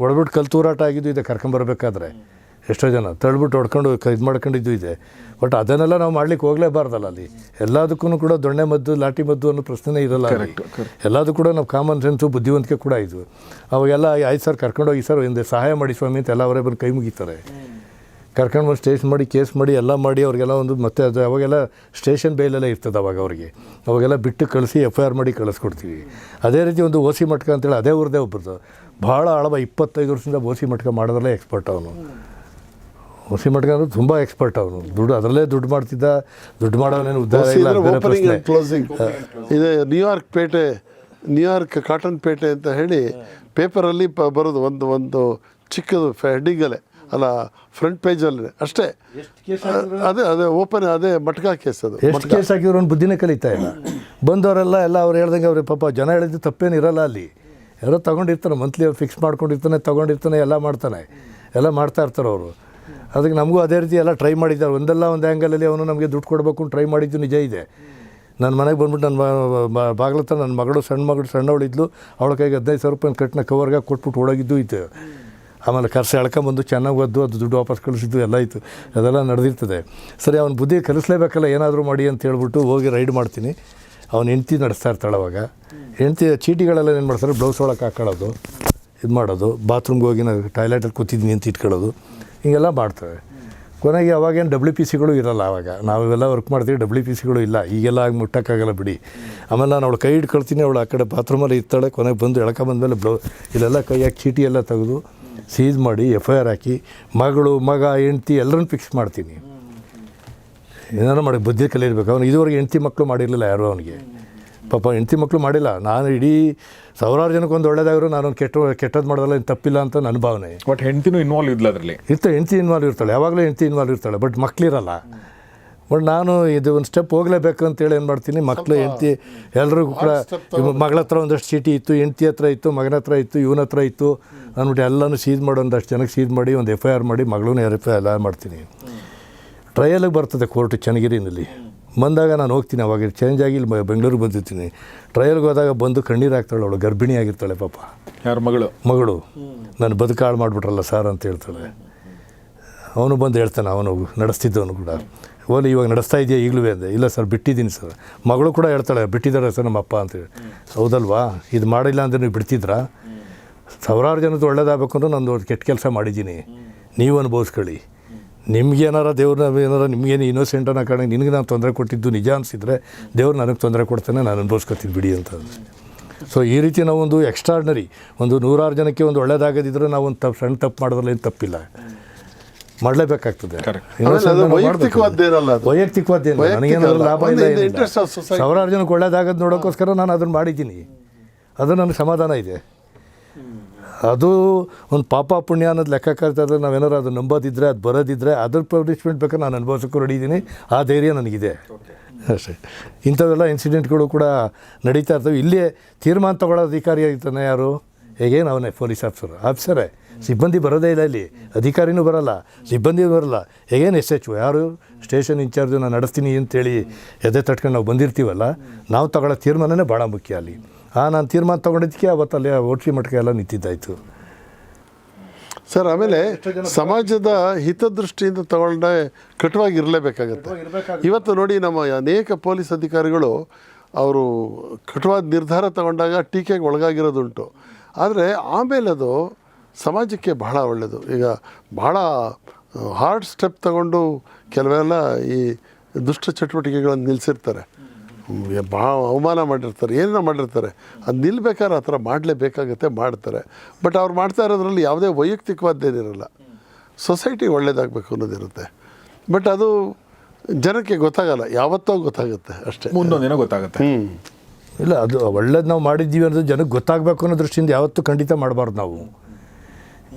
ಒಡಬಿಟ್ಟು ಕಲ್ತೂರಾಟ ಆಗಿದ್ದು ಇದೆ ಕರ್ಕೊಂಬರ್ಬೇಕಾದ್ರೆ ಎಷ್ಟೋ ಜನ ತಳ್ಬಿಟ್ಟು ಹೊಡ್ಕೊಂಡು ಇದು ಮಾಡ್ಕೊಂಡಿದ್ದು ಇದೆ. ಬಟ್ ಅದನ್ನೆಲ್ಲ ನಾವು ಮಾಡ್ಲಿಕ್ಕೆ ಹೋಗ್ಲೇಬಾರ್ದಲ್ಲ ಅಲ್ಲಿ. ಎಲ್ಲದಕ್ಕೂ ಕೂಡ ದೊಣ್ಣೆ ಮದ್ದು ಲಾಟಿ ಮದ್ದು ಅನ್ನೋ ಪ್ರಶ್ನೆನೇ ಇರಲ್ಲ. ಎಲ್ಲದೂ ಕೂಡ ನಾವು ಕಾಮನ್ ಸೆನ್ಸು ಬುದ್ಧಿವಂತಿಕೆ ಕೂಡ ಇದು. ಅವಾಗೆಲ್ಲ ಆಯ್ತು ಸರ್ ಕರ್ಕೊಂಡೋಗಿ ಸರ್ ಹಿಂದೆ ಸಹಾಯ ಮಾಡಿ ಸ್ವಾಮಿ ಅಂತ ಎಲ್ಲ ಅವರೇ ಬಂದು ಕೈ ಮುಗಿತಾರೆ. ಕರ್ಕೊಂಡು ಬಂದು ಸ್ಟೇಷನ್ ಮಾಡಿ ಕೇಸ್ ಮಾಡಿ ಎಲ್ಲ ಮಾಡಿ ಅವ್ರಿಗೆಲ್ಲ ಒಂದು ಮತ್ತೆ ಅದು ಅವಾಗೆಲ್ಲ ಸ್ಟೇಷನ್ ಬೇಲೆಲ್ಲ ಇರ್ತದೆ ಅವಾಗ ಅವರಿಗೆ. ಅವಾಗೆಲ್ಲ ಬಿಟ್ಟು ಕಳಿಸಿ ಎಫ್ ಐ ಆರ್ ಮಾಡಿ ಕಳಿಸ್ಕೊಡ್ತೀವಿ. ಅದೇ ರೀತಿ ಒಂದು ಓಸಿ ಮಟ್ಕ ಅಂತೇಳಿ ಅದೇ ಊರದೇ ಒಬ್ಬರದು ಭಾಳ ಆಳವ ಇಪ್ಪತ್ತೈದು ವರ್ಷದಿಂದ ಓಸಿ ಮಟ್ಕ ಮಾಡೋದ್ರಲ್ಲೇ ಎಕ್ಸ್ಪರ್ಟ್ ಅವನು. ಮಟ್ಕ ಅಂದ್ರೆ ತುಂಬ ಎಕ್ಸ್ಪರ್ಟ್ ಅವನು. ದುಡ್ಡು ಅದರಲ್ಲೇ ದುಡ್ಡು ಮಾಡ್ತಿದ್ದ ದುಡ್ಡು ಮಾಡೋನೇನು ಇಲ್ಲ ಆ್ಯಂಡ್ ಕ್ಲೋಸಿಂಗ್ ಇದೆ ನ್ಯೂಯಾರ್ಕ್ ಪೇಟೆ ನ್ಯೂಯಾರ್ಕ್ ಕಾಟನ್ ಪೇಟೆ ಅಂತ ಹೇಳಿ ಪೇಪರಲ್ಲಿ ಪ ಬರೋದು ಒಂದು ಒಂದು ಚಿಕ್ಕದು ಹೆಡ್ಡಿಂಗಲ್ಲೇ ಅಲ್ಲ ಫ್ರಂಟ್ ಪೇಜಲ್ಲಿ ಅಷ್ಟೇ. ಅದೇ ಅದೇ ಓಪನ್ ಅದೇ ಮಟ್ಕ ಕೇಸ್ ಅದು. ಎಷ್ಟು ಕೇಸ್ ಹಾಕಿದ್ರು ಒಂದು ಬುದ್ಧಿನೇ ಕಲಿತಾ ಇಲ್ಲ. ಬಂದವರೆಲ್ಲ ಎಲ್ಲ ಅವ್ರು ಹೇಳ್ದಂಗೆ ಅವ್ರಿಗೆ ಪಾಪ ಜನ ಹೇಳಿದ್ದು ತಪ್ಪೇನಿರಲ್ಲ ಅಲ್ಲಿ. ಯಾರೋ ತಗೊಂಡಿರ್ತಾನೆ ಮಂತ್ಲಿ ಅವ್ರು ಫಿಕ್ಸ್ ಮಾಡ್ಕೊಂಡಿರ್ತಾನೆ ತಗೊಂಡಿರ್ತಾನೆ ಎಲ್ಲ ಮಾಡ್ತಾನೆ. ಎಲ್ಲ ಮಾಡ್ತಾ ಇರ್ತಾರೆ ಅವರು. ಅದಕ್ಕೆ ನಮಗೂ ಅದೇ ರೀತಿ ಎಲ್ಲ ಟ್ರೈ ಮಾಡಿದ್ದಾರೆ. ಒಂದಲ್ಲ ಒಂದು ಆ್ಯಂಗಲಲ್ಲಿ ಅವನು ನಮಗೆ ದುಡ್ಡು ಕೊಡಬೇಕು ಟ್ರೈ ಮಾಡಿದ್ದು ನಿಜ ಇದೆ. ನನ್ನ ಮನೆಗೆ ಬಂದ್ಬಿಟ್ಟು ನನ್ನ ಬಾಗ್ಲತ್ತ ನನ್ನ ಮಗಳು, ಸಣ್ಣ ಮಗಳು ಸಣ್ಣವಳಿದ್ಲು ಅವಳ ಕೈಗೆ ಹದಿನೈದು ಸಾವಿರ ರೂಪಾಯಿ ಕಟ್ಟಿನ ಕವರ್ಗೆ ಕೊಟ್ಬಿಟ್ಟು ಓಡೋಗಿದ್ದು ಇತ್ತು. ಆಮೇಲೆ ಕರ್ಸಿ ಎಳ್ಕೊಂಬಂದು ಚೆನ್ನಾಗಿ ಒದ್ದು, ಅದು ದುಡ್ಡು ವಾಪಸ್ ಕಳಿಸಿದ್ದು ಎಲ್ಲ ಇತ್ತು. ಅದೆಲ್ಲ ನಡೆದಿರ್ತದೆ. ಸರಿ, ಅವ್ನ ಬುದ್ಧಿ ಕಲಿಸ್ಲೇಬೇಕಲ್ಲ, ಏನಾದರೂ ಮಾಡಿ ಅಂತ ಹೇಳ್ಬಿಟ್ಟು ಹೋಗಿ ರೈಡ್ ಮಾಡ್ತೀನಿ. ಅವ್ನು ಹೆಂಡ್ತಿ ನಡೆಸ್ತಾ ಇರ್ತಾಳೆ ಅವಾಗ. ಹೆಂಡ್ತಿ ಚೀಟಿಗಳೆಲ್ಲ ಏನು ಮಾಡ್ತಾರೆ? ಬ್ಲೌಸ್ ಒಳಗೆ ಹಾಕೊಳ್ಳೋದು, ಇದು ಮಾಡೋದು ಬಾತ್ರೂಮ್ಗೆ ಹೋಗಿ ನಾನು ಟಾಯ್ಲೆಟಲ್ಲಿ ಕೂತಿದ್ದೀನಿ ಅಂತ ಇಟ್ಕೊಳ್ಳೋದು. ಹಿಂಗೆಲ್ಲ ಮಾಡ್ತೇವೆ. ಕೊನೆಗೆ ಅವಾಗೇನು ಡಬ್ಲ್ಯೂ ಪಿ ಸಿಗಳು ಇರಲ್ಲ ಆವಾಗ ಇವೆಲ್ಲ ವರ್ಕ್ ಮಾಡ್ತೀವಿ ಡಬ್ಲ್ಯೂ ಪಿ ಸಿಗಳು ಇಲ್ಲ. ಈಗೆಲ್ಲ ಆಗಿ ಮುಟ್ಟಕ್ಕಾಗಲ್ಲ ಬಿಡಿ. ಆಮೇಲೆ ನಾನು ಅವಳು ಕೈ ಹಿಡ್ಕೊಳ್ತೀನಿ, ಅವಳು ಆ ಕಡೆ ಬಾತ್ರೂಮಲ್ಲಿ ಇರ್ತಾಳೆ. ಕೊನೆಗೆ ಬಂದು ಎಳ್ಕ ಬಂದಮೇಲೆ ಬ್ಲೌ ಇಲ್ಲೆಲ್ಲ ಕೈಯಾಗಿ ಚೀಟಿ ಎಲ್ಲ ತೆಗೆದು ಸೀಸ್ ಮಾಡಿ ಎಫ್ ಐ ಆರ್ ಹಾಕಿ, ಮಗಳು, ಮಗ, ಹೆಂಡ್ತಿ ಎಲ್ಲರನ್ನು ಫಿಕ್ಸ್ ಮಾಡ್ತೀನಿ. ಏನಾರು ಮಾಡಿ, ಬುದ್ಧಿ ಕಲಿಯಬೇಕು ಅವನು ಇದುವರೆಗೆ ಹೆಂಡ್ತಿ ಮಕ್ಕಳು ಮಾಡಿರಲಿಲ್ಲ ಯಾರು ಅವನಿಗೆ. ಪಾಪ ಹೆಂಡ್ತಿ ಮಕ್ಕಳು ಮಾಡಿಲ್ಲ. ನಾನು ಇಡೀ ಸಾವಿರಾರು ಜನಕ್ಕೆ ಒಂದು ಒಳ್ಳೇದಾದ್ರು ನಾನು ಕೆಟ್ಟ ಕೆಟ್ಟದ್ದು ಮಾಡೋದಲ್ಲ ಏನು ತಪ್ಪಿಲ್ಲ ಅಂತ ನನ್ನ ಭಾವನೆ. ಬಟ್ ಹೆಂಡ್ತಿನೂ ಇನ್ವಾಲ್ವ್ ಇದ್ಲ ಅದರಲ್ಲಿ. ಇತ್ತು ಹೆಂಡ್ತಿ ಇನ್ವಾಲ್ವ್ ಇರ್ತಾಳೆ. ಯಾವಾಗಲೂ ಹೆಂಡ್ತಿ ಇನ್ವಾಲ್ವ್ ಇರ್ತಾಳೆ. ಬಟ್ ಮಕ್ಳಿರಲ್ಲ. ಬಟ್ ನಾನು ಇದು ಒಂದು ಸ್ಟೆಪ್ ಹೋಗಲೇಬೇಕು ಅಂತೇಳಿ ಏನು ಮಾಡ್ತೀನಿ? ಮಕ್ಕಳು ಹೆಂಡ್ತಿ ಎಲ್ರಿಗೂ ಕೂಡ ಮಗಳ ಹತ್ರ ಒಂದಷ್ಟು ಚೀಟಿ ಇತ್ತು ಹೆಂಡ್ತಿ ಹತ್ರ ಇತ್ತು ಮಗನ ಹತ್ರ ಇತ್ತು ಇವನ ಹತ್ರ ಇತ್ತು. ಅಂದ್ಬಿಟ್ಟು ಎಲ್ಲನೂ ಸೀಜ್ ಮಾಡಿ ಒಂದಷ್ಟು ಜನಕ್ಕೆ ಸೀಜ್ ಮಾಡಿ ಒಂದು ಎಫ್ ಐ ಆರ್ ಮಾಡಿ ಮಗಳೂ ಎಫ್ ಐ ಎಲ್ಲ ಮಾಡ್ತೀನಿ. ಟ್ರಯಲಿಗೆ ಬರ್ತದೆ ಕೋರ್ಟ್ ಚನ್ನಗಿರಿನಲ್ಲಿ. ಬಂದಾಗ ನಾನು ಹೋಗ್ತೀನಿ ಅವಾಗ ಚೇಂಜ್ ಆಗಿ ಇಲ್ಲಿ ಬೆಂಗಳೂರಿಗೆ ಬಂದಿರ್ತೀನಿ. ಟ್ರಯಲ್ಗೆ ಹೋದಾಗ ಬಂದು ಕಣ್ಣೀರು ಹಾಕ್ತಾಳೆ ಅವಳು ಗರ್ಭಿಣಿ ಆಗಿರ್ತಾಳೆ ಪಾಪ. ಯಾರ ಮಗಳು? ಮಗಳು. ನಾನು ಬದುಕಾಳು ಹಾಳು ಮಾಡಿಬಿಟ್ರಲ್ಲ ಸರ್ ಅಂತ ಹೇಳ್ತಾಳೆ. ಅವನು ಬಂದು ಹೇಳ್ತಾನೆ ಅವನು ನಡೆಸ್ತಿದ್ದವನು ಕೂಡ. ಓಲಿ ಇವಾಗ ನಡೆಸ್ತಾ ಇದೆಯಾ ಈಗಲೂ ಅಂದೆ. ಇಲ್ಲ ಸರ್ ಬಿಟ್ಟಿದ್ದೀನಿ ಸರ್. ಮಗಳು ಕೂಡ ಹೇಳ್ತಾಳೆ ಬಿಟ್ಟಿದ್ದಾರೆ ಸರ್ ನಮ್ಮ ಅಪ್ಪ ಅಂತೇಳಿ ಹೌದಲ್ವಾ? ಇದು ಮಾಡಿಲ್ಲ ಅಂದರೆ ನೀವು ಬಿಡ್ತಿದ್ರಾ? ಸಾವಿರಾರು ಜನದ್ದು ಒಳ್ಳೇದಾಗಬೇಕು ಅಂದ್ರೆ ನಂದು ಒಂದು ಕೆಟ್ಟ ಕೆಲಸ ಮಾಡಿದ್ದೀನಿ. ನೀವು ಅನುಭವಿಸ್ಕೊಳ್ಳಿ. ನಿಮ್ಗೆ ಏನಾರ ದೇವ್ರನ್ನ ಏನಾರ ನಿಮ್ಗೇನು ಇನ್ನೋಸೆಂಟ್ ಅನ್ನೋ ಕಾರಣ ನಿನಗೆ ನಾನು ತೊಂದರೆ ಕೊಟ್ಟಿದ್ದು ನಿಜ ಅನಿಸಿದ್ರೆ ದೇವ್ರು ನನಗೆ ತೊಂದರೆ ಕೊಡ್ತಾನೆ ನಾನು ಅನುಭವಿಸ್ಕೊತೀನಿ ಬಿಡಿ ಅಂತ ಸೊ ಈ ರೀತಿ ನಾವೊಂದು ಎಕ್ಸ್ಟ್ರಾರ್ಡ್ನರಿ ಒಂದು ನೂರಾರು ಜನಕ್ಕೆ ಒಂದು ಒಳ್ಳೇದಾಗದಿದ್ದರೆ ನಾವು ಒಂದು ತಪ್ಪು ಸಣ್ಣ ತಪ್ಪು ಮಾಡೋದ್ರಲ್ಲಿ ಏನು ತಪ್ಪಿಲ್ಲ. ಮಾಡಲೇಬೇಕಾಗ್ತದೆ. ವೈಯಕ್ತಿಕವಾದ್ದೇನು ನನಗೇನಾದ್ರು ಲಾಭ ಇಲ್ಲ. ಸಾವಿರಾರು ಜನಕ್ಕೆ ಒಳ್ಳೇದಾಗದ್ ನೋಡೋಕ್ಕೋಸ್ಕರ ನಾನು ಅದನ್ನು ಮಾಡಿದ್ದೀನಿ. ಅದು ನನಗೆ ಸಮಾಧಾನ ಇದೆ. ಅದು ಒಂದು ಪಾಪ ಪುಣ್ಯ ಅನ್ನೋದು ಲೆಕ್ಕ ಕರ್ತಾಯಿದ್ರೆ ನಾವೇನಾರು ಅದು ನಂಬೋದಿದ್ರೆ ಅದು ಬರೋದಿದ್ರೆ ಅದ್ರ ಪನಿಷ್ಮೆಂಟ್ ಬೇಕಾದ್ರೆ ನಾನು ಅನುಭವಿಸೋಕ್ಕೂ ರೆಡಿ ಇದ್ದೀನಿ. ಆ ಧೈರ್ಯ ನನಗಿದೆ. ಅಷ್ಟೇ. ಇಂಥವೆಲ್ಲ ಇನ್ಸಿಡೆಂಟ್ಗಳು ಕೂಡ ನಡೀತಾ ಇರ್ತವೆ. ಇಲ್ಲೇ ತೀರ್ಮಾನ ತಗೊಳ್ಳೋ ಅಧಿಕಾರಿ ಆಗಿರ್ತಾನೆ ಯಾರು? ಹೇಗೇನು ಅವನೇ ಪೊಲೀಸ್ ಆಫೀಸರ್ ಆಫೀಸರೇ ಸಿಬ್ಬಂದಿ ಬರೋದೇ ಇಲ್ಲ ಇಲ್ಲಿ. ಅಧಿಕಾರಿನೂ ಬರಲ್ಲ. ಸಿಬ್ಬಂದಿ ಬರಲ್ಲ. ಹೇಗೇನು ಎಸ್ ಎಚ್ ಯಾರು? ಸ್ಟೇಷನ್ ಇನ್ಚಾರ್ಜು ನಾನು ನಡೆಸ್ತೀನಿ ಅಂತೇಳಿ ಎದೆ ತಟ್ಕೊಂಡು ನಾವು ಬಂದಿರ್ತೀವಲ್ಲ ನಾವು ತಗೊಳ್ಳೋ ತೀರ್ಮಾನನೇ ಭಾಳ ಮುಖ್ಯ ಅಲ್ಲಿ. ಆ ನಾನು ತೀರ್ಮಾನ ತೊಗೊಂಡಿದ್ದಕ್ಕೆ ಅವತ್ತಲ್ಲಿ ಓಟ್ರಿ ಮಟ್ಟಕ್ಕೆ ಎಲ್ಲ ನಿಂತಿದ್ದಾಯಿತು. ಸರ್ ಆಮೇಲೆ ಸಮಾಜದ ಹಿತದೃಷ್ಟಿಯಿಂದ ತಗೊಂಡೆ ಕಟುವಾಗಿರಲೇಬೇಕಾಗತ್ತೆ ಇವತ್ತು ನೋಡಿ ನಮ್ಮ ಅನೇಕ ಪೊಲೀಸ್ ಅಧಿಕಾರಿಗಳು ಅವರು ಕಟುವಾದ ನಿರ್ಧಾರ ತಗೊಂಡಾಗ ಟೀಕೆಗೆ ಒಳಗಾಗಿರೋದುಂಟು. ಆದರೆ ಆಮೇಲೆ ಅದು ಸಮಾಜಕ್ಕೆ ಬಹಳ ಒಳ್ಳೆಯದು ಈಗ ಬಹಳ ಹಾರ್ಡ್ ಸ್ಟೆಪ್ ತಗೊಂಡು ಕೆಲವೆಲ್ಲ ಈ ದುಷ್ಟ ಚಟುವಟಿಕೆಗಳನ್ನು ನಿಲ್ಲಿಸಿರ್ತಾರೆ ಭಾಳ ಅವಮಾನ ಮಾಡಿರ್ತಾರೆ. ಏನನ್ನ ಮಾಡಿರ್ತಾರೆ? ಅದು ನಿಲ್ಬೇಕಾದ್ರೆ ಆ ಥರ ಮಾಡಲೇಬೇಕಾಗತ್ತೆ ಮಾಡ್ತಾರೆ. ಬಟ್ ಅವ್ರು ಮಾಡ್ತಾ ಇರೋದ್ರಲ್ಲಿ ಯಾವುದೇ ವೈಯಕ್ತಿಕವಾದ್ದೇನಿರಲ್ಲ. ಸೊಸೈಟಿ ಒಳ್ಳೇದಾಗಬೇಕು ಅನ್ನೋದಿರುತ್ತೆ. ಬಟ್ ಅದು ಜನಕ್ಕೆ ಗೊತ್ತಾಗಲ್ಲ ಯಾವತ್ತೋ ಗೊತ್ತಾಗುತ್ತೆ ಅಷ್ಟೇ. ಮುಂದೊಂದಿನ ಗೊತ್ತಾಗುತ್ತೆ. ಹ್ಞೂ ಇಲ್ಲ ಅದು ಒಳ್ಳೇದು ನಾವು ಮಾಡಿದ್ದೀವಿ ಅನ್ನೋದು ಜನಕ್ಕೆ ಗೊತ್ತಾಗಬೇಕು ಅನ್ನೋ ದೃಷ್ಟಿಯಿಂದ ಯಾವತ್ತೂ ಖಂಡಿತ ಮಾಡಬಾರ್ದು ನಾವು.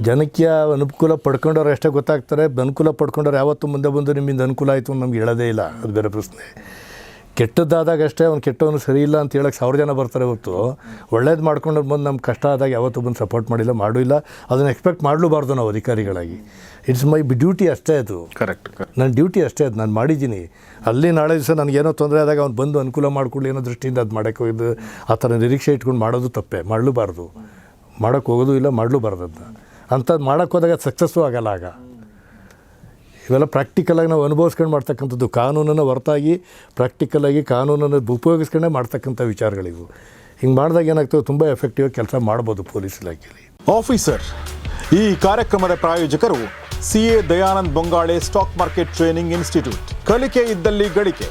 ಜನಕ್ಕೆ ಅನುಕೂಲ ಪಡ್ಕೊಂಡವ್ರು ಎಷ್ಟೇ ಗೊತ್ತಾಗ್ತಾರೆ ಅನುಕೂಲ ಪಡ್ಕೊಂಡವ್ರು ಯಾವತ್ತೂ ಮುಂದೆ ಬಂದು ನಿಮ್ಮಿಂದ ಅನುಕೂಲ ಆಯಿತು ಅಂತ ನಮ್ಗೆ ಹೇಳೋದೇ ಇಲ್ಲ. ಅದು ಬೇರೆ ಪ್ರಶ್ನೆ. ಕೆಟ್ಟದ್ದಾದಾಗ ಅಷ್ಟೇ ಅವ್ನು ಕೆಟ್ಟವನು ಸರಿ ಇಲ್ಲ ಅಂತ ಹೇಳಕ್ಕೆ ಸಾವಿರ ಜನ ಬರ್ತಾರೆ ಹೊತ್ತು. ಒಳ್ಳೇದು ಮಾಡ್ಕೊಂಡು ಬಂದು ನಮ್ಮ ಕಷ್ಟ ಆದಾಗ ಯಾವತ್ತೂ ಬಂದು ಸಪೋರ್ಟ್ ಮಾಡಿಲ್ಲ ಮಾಡೂ ಇಲ್ಲ. ಅದನ್ನು ಎಕ್ಸ್ಪೆಕ್ಟ್ ಮಾಡಲೂಬಾರ್ದು ನಾವು ಅಧಿಕಾರಿಗಳಾಗಿ. ಇಟ್ಸ್ ಮೈ ಡ್ಯೂಟಿ ಅಷ್ಟೇ ಅದು. ಕರೆಕ್ಟ್ ನನ್ನ ಡ್ಯೂಟಿ ಅಷ್ಟೇ ಅದು ನಾನು ಮಾಡಿದ್ದೀನಿ. ಅಲ್ಲಿ ನಾಳೆ ದಿವಸ ನನಗೇನೋ ತೊಂದರೆ ಆದಾಗ ಅವ್ನು ಬಂದು ಅನುಕೂಲ ಮಾಡಿಕೊಳ್ಳಿ ಅನ್ನೋ ದೃಷ್ಟಿಯಿಂದ ಅದು ಮಾಡೋಕ್ಕೆ ಹೋಗಿದ್ದು ಆ ಥರ ನಿರೀಕ್ಷೆ ಇಟ್ಕೊಂಡು ಮಾಡೋದು ತಪ್ಪೆ. ಮಾಡಲೂಬಾರ್ದು. ಮಾಡೋಕ್ಕೆ ಹೋಗೋದು ಇಲ್ಲ ಮಾಡಲೂಬಾರ್ದು ಅದನ್ನ ಅಂಥದ್ದು ಮಾಡೋಕ್ಕೋದಾಗ ಸಕ್ಸಸ್ಸು ಆಗಲ್ಲ ಆಗ. ಇವೆಲ್ಲ ಪ್ರಾಕ್ಟಿಕಲಾಗಿ ನಾವು ಅನುಭವಿಸ್ಕೊಂಡು ಮಾಡ್ತಕ್ಕಂಥದ್ದು, ಕಾನೂನನ್ನು ಹೊರತಾಗಿ ಪ್ರಾಕ್ಟಿಕಲಾಗಿ ಕಾನೂನನ್ನು ಉಪಯೋಗಿಸ್ಕೊಂಡೇ ಮಾಡ್ತಕ್ಕಂಥ ವಿಚಾರಗಳಿವು. ಹಿಂಗೆ ಮಾಡಿದಾಗ ಏನಾಗ್ತದೆ, ತುಂಬ ಎಫೆಕ್ಟಿವ್ ಕೆಲಸ ಮಾಡ್ಬೋದು ಪೊಲೀಸ್ ಇಲಾಖೆಯಲ್ಲಿ. ಆಫೀಸರ್ ಈ ಕಾರ್ಯಕ್ರಮದ ಪ್ರಾಯೋಜಕರು C A Dayanand Bongale stock market training institute. ಕಲಿಕೆ ಇದ್ದಲ್ಲಿ ಗಳಿಕೆ.